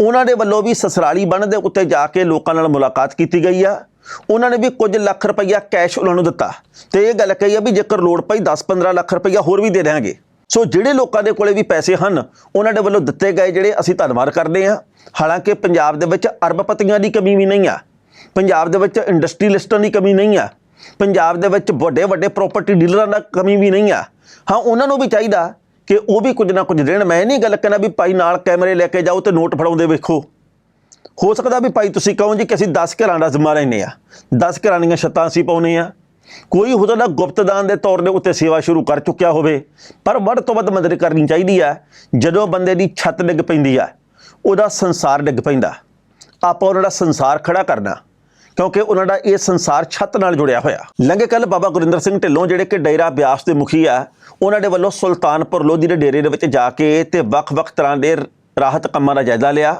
[SPEAKER 1] ਉਹਨਾਂ ਦੇ ਵੱਲੋਂ ਵੀ ਸਸਰਾਲੀ ਬੰਨ ਦੇ ਉੱਤੇ ਜਾ ਕੇ ਲੋਕਾਂ ਨਾਲ ਮੁਲਾਕਾਤ ਕੀਤੀ ਗਈ ਆ। ਉਹਨਾਂ ਨੇ ਵੀ ਕੁਝ ਲੱਖ ਰੁਪਈਆ ਕੈਸ਼ ਉਹਨਾਂ ਨੂੰ ਦਿੱਤਾ। ਤੇ ਇਹ ਗੱਲ ਕਹੀ ਆ ਵੀ ਜੇਕਰ ਲੋੜ ਪਈ 10-15 ਲੱਖ ਰੁਪਈਆ ਹੋਰ ਵੀ ਦੇ ਦੇਵਾਂਗੇ ਸੋ ਜਿਹੜੇ ਲੋਕਾਂ ਦੇ ਕੋਲੇ ਵੀ ਪੈਸੇ ਹਨ, ਉਹਨਾਂ ਦੇ ਵੱਲੋਂ ਦਿੱਤੇ ਗਏ ਜਿਹੜੇ ਅਸੀਂ ਧੰਨਵਾਦ ਕਰਦੇ ਹਾਂ। ਹਾਲਾਂਕਿ ਪੰਜਾਬ ਦੇ ਵਿੱਚ ਅਰਬਪਤੀਆਂ ਦੀ ਕਮੀ ਵੀ ਨਹੀਂ ਆ। ਪੰਜਾਬ ਦੇ ਵਿੱਚ ਇੰਡਸਟਰੀਲਿਸਟਾਂ ਦੀ ਕਮੀ ਨਹੀਂ ਆ। ਪੰਜਾਬ ਦੇ ਵਿੱਚ ਵੱਡੇ ਵੱਡੇ ਪ੍ਰਾਪਰਟੀ ਡੀਲਰਾਂ ਦਾ ਕਮੀ ਵੀ ਨਹੀਂ ਆ। ਹਾਂ, ਉਹਨਾਂ ਨੂੰ ਵੀ ਚਾਹੀਦਾ ਕਿ ਉਹ ਵੀ ਕੁਝ ਨਾ ਕੁਝ ਦੇਣ। ਮੈਂ ਨਹੀਂ ਗੱਲ ਕਹਿਣਾ ਵੀ ਭਾਈ ਨਾਲ ਕੈਮਰੇ ਲੈ ਕੇ ਜਾਓ ਤੇ ਨੋਟ ਫੜਾਉਂਦੇ ਵੇਖੋ। ਹੋ ਸਕਦਾ ਵੀ ਭਾਈ ਤੁਸੀਂ ਕਹੋ ਜੀ ਕਿ ਅਸੀਂ 10 ਘਰਾਂ ਦਾ ਜ਼ਿੰਮਾ ਲੈਨੇ ਆ 10 ਘਰਾਂ ਦੀਆਂ ਛੱਤਾਂ ਅਸੀਂ ਪਾਉਨੇ ਆ ਕੋਈ ਹੋ ਸਕਦਾ ਗੁਪਤਦਾਨ ਦੇ ਤੌਰ ਦੇ ਉੱਤੇ ਸੇਵਾ ਸ਼ੁਰੂ ਕਰ ਚੁੱਕਿਆ ਹੋਵੇ, ਪਰ ਵੱਧ ਤੋਂ ਵੱਧ ਮਦਦ ਕਰਨੀ ਚਾਹੀਦੀ ਹੈ, ਜਦੋਂ ਬੰਦੇ ਦੀ ਛੱਤ ਡਿੱਗ ਪੈਂਦੀ ਆ ਉਹਦਾ ਸੰਸਾਰ ਡਿੱਗ ਪੈਂਦਾ। ਆਪਾਂ ਉਹਨਾਂ ਦਾ ਸੰਸਾਰ ਖੜਾ ਕਰਨਾ, ਕਿਉਂਕਿ ਉਹਨਾਂ ਦਾ ਇਹ ਸੰਸਾਰ ਛੱਤ ਨਾਲ ਜੁੜਿਆ ਹੋਇਆ। ਲੰਘੇ ਕੱਲ ਬਾਬਾ ਗੁਰਿੰਦਰ ਸਿੰਘ ਢਿੱਲੋਂ, ਜਿਹੜੇ ਕਿ ਡੇਰਾ ਬਿਆਸ ਦੇ ਮੁਖੀ ਆ, ਉਹਨਾਂ ਦੇ ਵੱਲੋਂ ਸੁਲਤਾਨਪੁਰ ਲੋਧੀ ਦੇ ਡੇਰੇ ਦੇ ਵਿੱਚ ਜਾ ਕੇ ਤੇ ਵੱਖ-ਵੱਖ ਤਰ੍ਹਾਂ ਦੇ ਰਾਹਤ ਕੰਮਾਂ ਦਾ ਜਾਇਜ਼ਾ ਲਿਆ।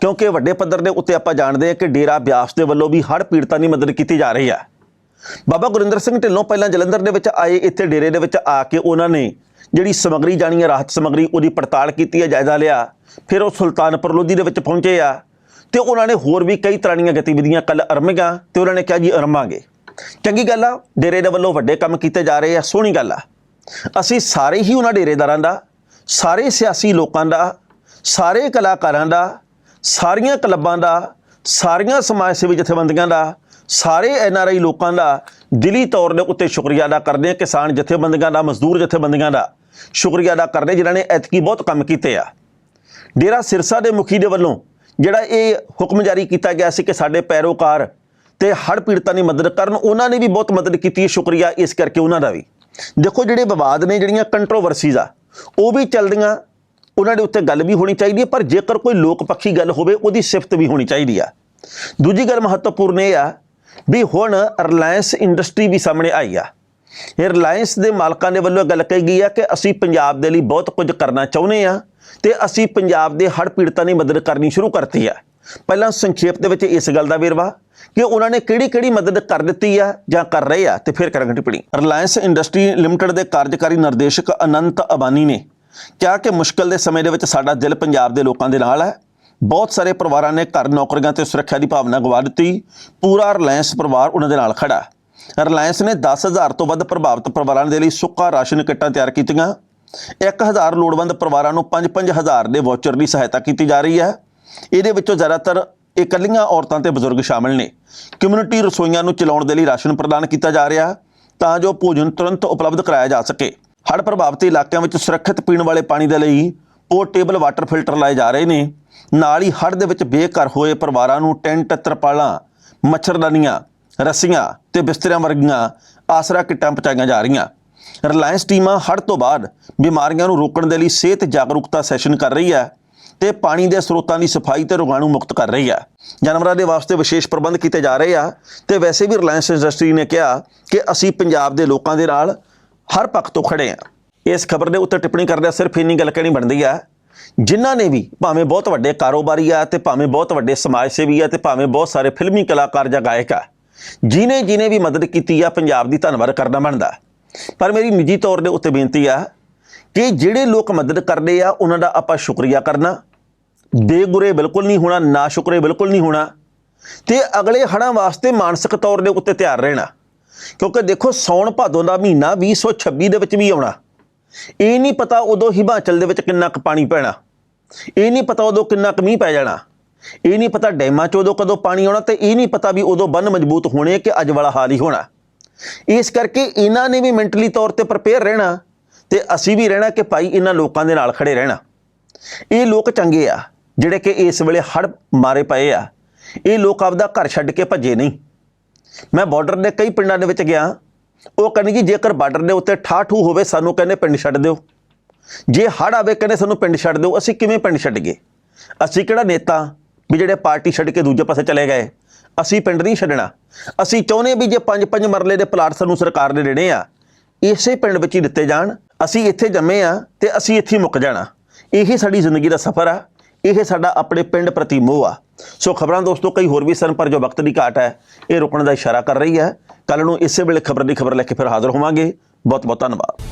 [SPEAKER 1] ਕਿਉਂਕਿ ਵੱਡੇ ਪੱਧਰ ਦੇ ਉੱਤੇ ਆਪਾਂ ਜਾਣਦੇ ਹਾਂ ਕਿ ਡੇਰਾ ਬਿਆਸ ਦੇ ਵੱਲੋਂ ਵੀ ਹੜ੍ਹ ਪੀੜਤਾਂ ਦੀ ਮਦਦ ਕੀਤੀ ਜਾ ਰਹੀ ਹੈ ਬਾਬਾ ਗੁਰਿੰਦਰ ਸਿੰਘ ਢਿੱਲੋਂ ਪਹਿਲਾਂ ਜਲੰਧਰ ਦੇ ਵਿੱਚ ਆਏ, ਇੱਥੇ ਡੇਰੇ ਦੇ ਵਿੱਚ ਆ ਕੇ ਉਹਨਾਂ ਨੇ ਜਿਹੜੀ ਸਮੱਗਰੀ ਜਾਣੀ ਹੈ, ਰਾਹਤ ਸਮੱਗਰੀ, ਉਹਦੀ ਪੜਤਾਲ ਕੀਤੀ ਹੈ, ਜਾਇਜ਼ਾ ਲਿਆ। ਫਿਰ ਉਹ ਸੁਲਤਾਨਪੁਰ ਲੋਧੀ ਦੇ ਵਿੱਚ ਪਹੁੰਚੇ ਆ ਤੇ ਉਹਨਾਂ ਨੇ ਹੋਰ ਵੀ ਕਈ ਤਰ੍ਹਾਂ ਦੀਆਂ ਗਤੀਵਿਧੀਆਂ ਕੱਲ ਅਰਮੀਆਂ ਤੇ ਉਹਨਾਂ ਨੇ ਕਿਹਾ ਜੀ ਅਰਮਾਂਗੇ ਚੰਗੀ ਗੱਲ ਆ, ਡੇਰੇ ਦੇ ਵੱਲੋਂ ਵੱਡੇ ਕੰਮ ਕੀਤੇ ਜਾ ਰਹੇ ਆ, ਸੋਹਣੀ ਗੱਲ ਆ। ਅਸੀਂ ਸਾਰੇ ਹੀ ਉਹਨਾਂ ਡੇਰੇਦਾਰਾਂ ਦਾ, ਸਾਰੇ ਸਿਆਸੀ ਲੋਕਾਂ ਦਾ, ਸਾਰੇ ਕਲਾਕਾਰਾਂ ਦਾ, ਸਾਰੀਆਂ ਕਲੱਬਾਂ ਦਾ, ਸਾਰੀਆਂ ਸਮਾਜ ਸੇਵੀ ਜਥੇਬੰਦੀਆਂ ਦਾ ਸਾਰੇ ਐੱਨ ਆਰ ਆਈ ਲੋਕਾਂ ਦਾ ਦਿਲੀ ਤੌਰ ਦੇ ਉੱਤੇ ਸ਼ੁਕਰੀਆ ਅਦਾ ਕਰਦੇ ਆ ਕਿਸਾਨ ਜਥੇਬੰਦੀਆਂ ਦਾ, ਮਜ਼ਦੂਰ ਜਥੇਬੰਦੀਆਂ ਦਾ ਸ਼ੁਕਰੀਆ ਅਦਾ ਕਰਦੇ ਜਿਨ੍ਹਾਂ ਨੇ ਐਤਕੀ ਬਹੁਤ ਕੰਮ ਕੀਤੇ ਆ। ਡੇਰਾ ਸਿਰਸਾ ਦੇ ਮੁਖੀ ਦੇ ਵੱਲੋਂ ਜਿਹੜਾ ਇਹ ਹੁਕਮ ਜਾਰੀ ਕੀਤਾ ਗਿਆ ਸੀ ਕਿ ਸਾਡੇ ਪੈਰੋਕਾਰ ਤੇ ਹੜ੍ਹ ਪੀੜਤਾਂ ਦੀ ਮਦਦ ਕਰਨ, ਉਹਨਾਂ ਨੇ ਵੀ ਬਹੁਤ ਮਦਦ ਕੀਤੀ ਹੈ, ਸ਼ੁਕਰੀਆ ਇਸ ਕਰਕੇ ਉਹਨਾਂ ਦਾ ਵੀ। ਦੇਖੋ ਜਿਹੜੇ ਵਿਵਾਦ ਨੇ, ਜਿਹੜੀਆਂ ਕੰਟਰੋਵਰਸੀਜ਼ ਆ, ਉਹ ਵੀ ਚੱਲਦੀਆਂ, ਉਹਨਾਂ ਦੇ ਉੱਤੇ ਗੱਲ ਵੀ ਹੋਣੀ ਚਾਹੀਦੀ ਹੈ, ਪਰ ਜੇਕਰ ਕੋਈ ਲੋਕ ਪੱਖੀ ਗੱਲ ਹੋਵੇ, ਉਹਦੀ ਸਿਫਤ ਵੀ ਹੋਣੀ ਚਾਹੀਦੀ ਆ। ਦੂਜੀ ਗੱਲ ਮਹੱਤਵਪੂਰਨ ਇਹ ਆ ਵੀ ਹੁਣ ਰਿਲਾਇੰਸ ਇੰਡਸਟਰੀ ਵੀ ਸਾਹਮਣੇ ਆਈ ਆ। ਇਹ ਰਿਲਾਇੰਸ ਦੇ ਮਾਲਕਾਂ ਦੇ ਵੱਲੋਂ ਇਹ ਗੱਲ ਕਹੀ ਗਈ ਆ ਕਿ ਅਸੀਂ ਪੰਜਾਬ ਦੇ ਲਈ ਬਹੁਤ ਕੁਝ ਕਰਨਾ ਚਾਹੁੰਦੇ ਆ ਤੇ ਅਸੀਂ ਪੰਜਾਬ ਦੇ ਹੜ੍ਹ ਪੀੜਤਾਂ ਦੀ ਮਦਦ ਕਰਨੀ ਸ਼ੁਰੂ ਕਰਤੀ ਆ। ਪਹਿਲਾਂ ਸੰਖੇਪ ਦੇ ਵਿੱਚ ਇਸ ਗੱਲ ਦਾ ਵੇਰਵਾ ਕਿ ਉਹਨਾਂ ਨੇ ਕਿਹੜੀ ਕਿਹੜੀ ਮਦਦ ਕਰ ਦਿੱਤੀ ਆ ਜਾਂ ਕਰ ਰਹੇ ਆ ਤੇ ਫਿਰ ਕਰਾਂਗੇ ਟਿੱਪਣੀ। ਰਿਲਾਇੰਸ ਇੰਡਸਟਰੀ ਲਿਮਟਿਡ ਦੇ ਕਾਰਜਕਾਰੀ ਨਿਰਦੇਸ਼ਕ ਅਨੰਤ ਅਬਾਨੀ ਨੇ ਕਿਹਾ ਕਿ ਮੁਸ਼ਕਲ ਦੇ ਸਮੇਂ ਦੇ ਵਿੱਚ ਸਾਡਾ ਦਿਲ ਪੰਜਾਬ ਦੇ ਲੋਕਾਂ ਦੇ ਨਾਲ ਹੈ ਬਹੁਤ ਸਾਰੇ ਪਰਿਵਾਰਾਂ ਨੇ ਘਰ ਨੌਕਰੀਆਂ ਤੇ ਸੁਰੱਖਿਆ ਦੀ ਭਾਵਨਾ ਗਵਾ ਦਿੱਤੀ। ਪੂਰਾ ਰਿਲਾਇੰਸ ਪਰਿਵਾਰ ਉਹਨਾਂ ਦੇ ਨਾਲ ਖੜਾ ਰਿਲਾਇੰਸ ਨੇ 10000 ਤੋਂ ਵੱਧ ਪ੍ਰਭਾਵਿਤ ਪਰਿਵਾਰਾਂ ਦੇ ਲਈ ਸੁੱਕਾ ਰਾਸ਼ਨ ਕਿੱਟਾਂ ਤਿਆਰ ਕੀਤੀਆਂ। 1000 ਲੋੜਵੰਦ ਪਰਿਵਾਰਾਂ ਨੂੰ 5-5000 ਦੇ ਵਾਊਚਰ ਦੀ ਸਹਾਇਤਾ ਕੀਤੀ ਜਾ ਰਹੀ ਹੈ। ਇਹਦੇ ਵਿੱਚੋਂ ਜ਼ਿਆਦਾਤਰ ਇਕੱਲੀਆਂ ਔਰਤਾਂ ਤੇ ਬਜ਼ੁਰਗ ਸ਼ਾਮਲ ਨੇ। ਕਮਿਊਨਿਟੀ ਰਸੋਈਆਂ ਨੂੰ ਚਲਾਉਣ ਦੇ ਲਈ ਰਾਸ਼ਨ ਪ੍ਰਦਾਨ ਕੀਤਾ ਜਾ ਰਿਹਾ ਤਾਂ ਜੋ ਭੋਜਨ ਤੁਰੰਤ ਉਪਲਬਧ ਕਰਾਇਆ ਜਾ ਸਕੇ। ਹੜ੍ਹ ਪ੍ਰਭਾਵਿਤ ਇਲਾਕਿਆਂ ਵਿੱਚ ਸੁਰੱਖਿਅਤ ਪੀਣ ਵਾਲੇ ਪਾਣੀ ਦੇ ਲਈ ਪੋਰਟੇਬਲ ਵਾਟਰ ਫਿਲਟਰ ਲਾਏ ਜਾ ਰਹੇ ਨੇ। ਨਾਲ ਹੀ ਹੜ੍ਹ ਦੇ ਵਿੱਚ ਬੇਘਰ ਹੋਏ ਪਰਿਵਾਰਾਂ ਨੂੰ ਟੈਂਟ, ਤਰਪਾਲਾਂ, ਮੱਛਰਦਾਨੀਆਂ, ਰੱਸੀਆਂ ਤੇ ਬਿਸਤਰਿਆਂ ਵਰਗੀਆਂ ਆਸਰਾ ਕਿੱਟਾਂ ਪਹੁੰਚਾਈਆਂ ਜਾ ਰਹੀਆਂ। ਰਿਲਾਇੰਸ ਟੀਮਾਂ ਹੜ੍ਹ ਤੋਂ ਬਾਅਦ ਬਿਮਾਰੀਆਂ ਨੂੰ ਰੋਕਣ ਦੇ ਲਈ ਸਿਹਤ ਜਾਗਰੂਕਤਾ ਸੈਸ਼ਨ ਕਰ ਰਹੀ ਹੈ ਤੇ ਪਾਣੀ ਦੇ ਸਰੋਤਾਂ ਦੀ ਸਫ਼ਾਈ ਤੇ ਰੋਗਾਣੂ ਮੁਕਤ ਕਰ ਰਹੀ ਹੈ। ਜਾਨਵਰਾਂ ਦੇ ਵਾਸਤੇ ਵਿਸ਼ੇਸ਼ ਪ੍ਰਬੰਧ ਕੀਤੇ ਜਾ ਰਹੇ ਆ ਤੇ ਵੈਸੇ ਵੀ ਰਿਲਾਇੰਸ ਇੰਡਸਟਰੀ ਨੇ ਕਿਹਾ ਕਿ ਅਸੀਂ ਪੰਜਾਬ ਦੇ ਲੋਕਾਂ ਦੇ ਨਾਲ ਹਰ ਪੱਖ ਤੋਂ ਖੜੇ ਆ ਇਸ ਖਬਰ ਦੇ ਉੱਤੇ ਟਿੱਪਣੀ ਕਰਦਿਆਂ ਸਿਰਫ ਇੰਨੀ ਗੱਲ ਕਹਿਣੀ ਬਣਦੀ ਆ ਜਿਨ੍ਹਾਂ ਨੇ ਵੀ ਭਾਵੇਂ ਬਹੁਤ ਵੱਡੇ ਕਾਰੋਬਾਰੀ ਆ ਤੇ ਭਾਵੇਂ ਬਹੁਤ ਵੱਡੇ ਸਮਾਜ ਸੇਵੀ ਆ ਤੇ ਭਾਵੇਂ ਬਹੁਤ ਸਾਰੇ ਫਿਲਮੀ ਕਲਾਕਾਰ ਜਾਂ ਗਾਇਕ ਆ, ਜਿਨੇ ਜਿਨੇ ਵੀ ਮਦਦ ਕੀਤੀ ਆ ਪੰਜਾਬ ਦੀ ਧੰਨਵਾਦ ਕਰਨਾ ਬਣਦਾ। ਪਰ ਮੇਰੀ ਨਿੱਜੀ ਤੌਰ ਦੇ ਉੱਤੇ ਬੇਨਤੀ ਆ ਕਿ ਜਿਹੜੇ ਲੋਕ ਮਦਦ ਕਰਦੇ ਆ, ਉਹਨਾਂ ਦਾ ਆਪਾਂ ਸ਼ੁਕਰੀਆ ਕਰਨਾ। ਬੇਗੁਰੇ ਬਿਲਕੁਲ ਨਹੀਂ ਹੋਣਾ, ਨਾ ਸ਼ੁਕਰੇ ਬਿਲਕੁਲ ਨਹੀਂ ਹੋਣਾ ਤੇ ਅਗਲੇ ਹੜ੍ਹਾਂ ਵਾਸਤੇ ਮਾਨਸਿਕ ਤੌਰ ਦੇ ਉੱਤੇ ਤਿਆਰ ਰਹਿਣਾ। ਕਿਉਂਕਿ ਦੇਖੋ, ਸੌਣ ਭਾਦੋਂ ਦਾ ਮਹੀਨਾ 2026 ਦੇ ਵਿੱਚ ਵੀ ਆਉਣਾ। ਇਹ ਨਹੀਂ ਪਤਾ ਉਦੋਂ ਹਿਮਾਚਲ ਦੇ ਵਿੱਚ ਕਿੰਨਾ ਕੁ ਪਾਣੀ ਪੈਣਾ। ਇਹ ਨਹੀਂ ਪਤਾ ਉਦੋਂ ਕਿੰਨਾ ਕੁ ਮੀਂਹ ਪੈ ਜਾਣਾ। ਇਹ ਨਹੀਂ ਪਤਾ ਡੈਮਾਂ 'ਚ ਉਦੋਂ ਕਦੋਂ ਪਾਣੀ ਆਉਣਾ ਤੇ ਇਹ ਨਹੀਂ ਪਤਾ ਵੀ ਉਦੋਂ ਬੰਨ ਮਜ਼ਬੂਤ ਹੋਣੇ ਕਿ ਅੱਜ ਵਾਲਾ ਹਾਲ ਹੀ ਹੋਣਾ। ਇਸ ਕਰਕੇ ਇਹਨਾਂ ਨੇ ਵੀ ਮੈਂਟਲੀ ਤੌਰ ਤੇ ਪ੍ਰਪੇਅਰ ਰਹਿਣਾ ਤੇ ਅਸੀਂ ਵੀ ਰਹਿਣਾ ਕਿ ਭਾਈ ਇਹਨਾਂ ਲੋਕਾਂ ਦੇ ਨਾਲ ਖੜੇ ਰਹਿਣਾ। ਇਹ ਲੋਕ ਚੰਗੇ ਆ, ਜਿਹੜੇ ਕਿ ਇਸ ਵੇਲੇ ਹੜ ਮਾਰੇ ਪਏ ਆ। ਇਹ ਲੋਕ ਆਪਦਾ ਘਰ ਛੱਡ ਕੇ ਭੱਜੇ ਨਹੀਂ। ਮੈਂ ਬਾਰਡਰ ਦੇ ਕਈ ਪਿੰਡਾਂ ਦੇ ਵਿੱਚ ਗਿਆ। ਉਹ ਕਹਿੰਦੇ ਜੀ, ਜੇਕਰ ਬਾਰਡਰ ਦੇ ਉੱਤੇ ਠਾਠੂ ਹੋਵੇ, ਸਾਨੂੰ ਕਹਿੰਦੇ ਪਿੰਡ ਛੱਡ ਦਿਓ। ਜੇ ਹੜ ਆਵੇ, ਕਹਿੰਦੇ ਸਾਨੂੰ ਪਿੰਡ ਛੱਡ ਦਿਓ। ਅਸੀਂ ਕਿਵੇਂ ਪਿੰਡ ਛੱਡ ਗਏ ਅਸੀਂ ਕਿਹੜਾ ਨੇਤਾ ਵੀ ਜਿਹੜੇ ਪਾਰਟੀ ਛੱਡ ਕੇ ਦੂਜੇ ਪਾਸੇ ਚਲੇ ਗਏ? ਅਸੀਂ ਪਿੰਡ ਨਹੀਂ ਛੱਡਣਾ। ਅਸੀਂ ਚਾਹੁੰਦੇ ਵੀ ਜੇ ਪੰਜ ਪੰਜ ਮਰਲੇ ਦੇ ਪਲਾਟ ਸਾਨੂੰ ਸਰਕਾਰ ਨੇ ਦੇਣੇ ਆ, ਇਸੇ ਪਿੰਡ ਵਿੱਚ ਹੀ ਦਿੱਤੇ ਜਾਣ। ਅਸੀਂ ਇੱਥੇ ਜੰਮੇ ਆ ਤੇ ਅਸੀਂ ਇੱਥੇ ਹੀ ਮੁੱਕ ਜਾਣਾ। ਇਹੀ ਸਾਡੀ ਜ਼ਿੰਦਗੀ ਦਾ ਸਫ਼ਰ ਆ। ਇਹ ਸਾਡਾ ਆਪਣੇ ਪਿੰਡ ਪ੍ਰਤੀ ਮੋਹ ਆ। ਸੋ ਖਬਰਾਂ ਦੋਸਤੋ, ਕਈ ਹੋਰ ਵੀ ਸਨ, ਪਰ ਜੋ ਵਕਤ ਦੀ ਘਾਟ ਹੈ, ਇਹ ਰੁਕਣ ਦਾ ਇਸ਼ਾਰਾ ਕਰ ਰਹੀ ਹੈ। ਕੱਲ ਨੂੰ ਇਸੇ ਵੇਲੇ ਖਬਰ ਦੀ ਖਬਰ ਲੈ ਕੇ ਫਿਰ ਹਾਜ਼ਰ ਹੋਵਾਂਗੇ। ਬਹੁਤ ਬਹੁਤ ਧੰਨਵਾਦ।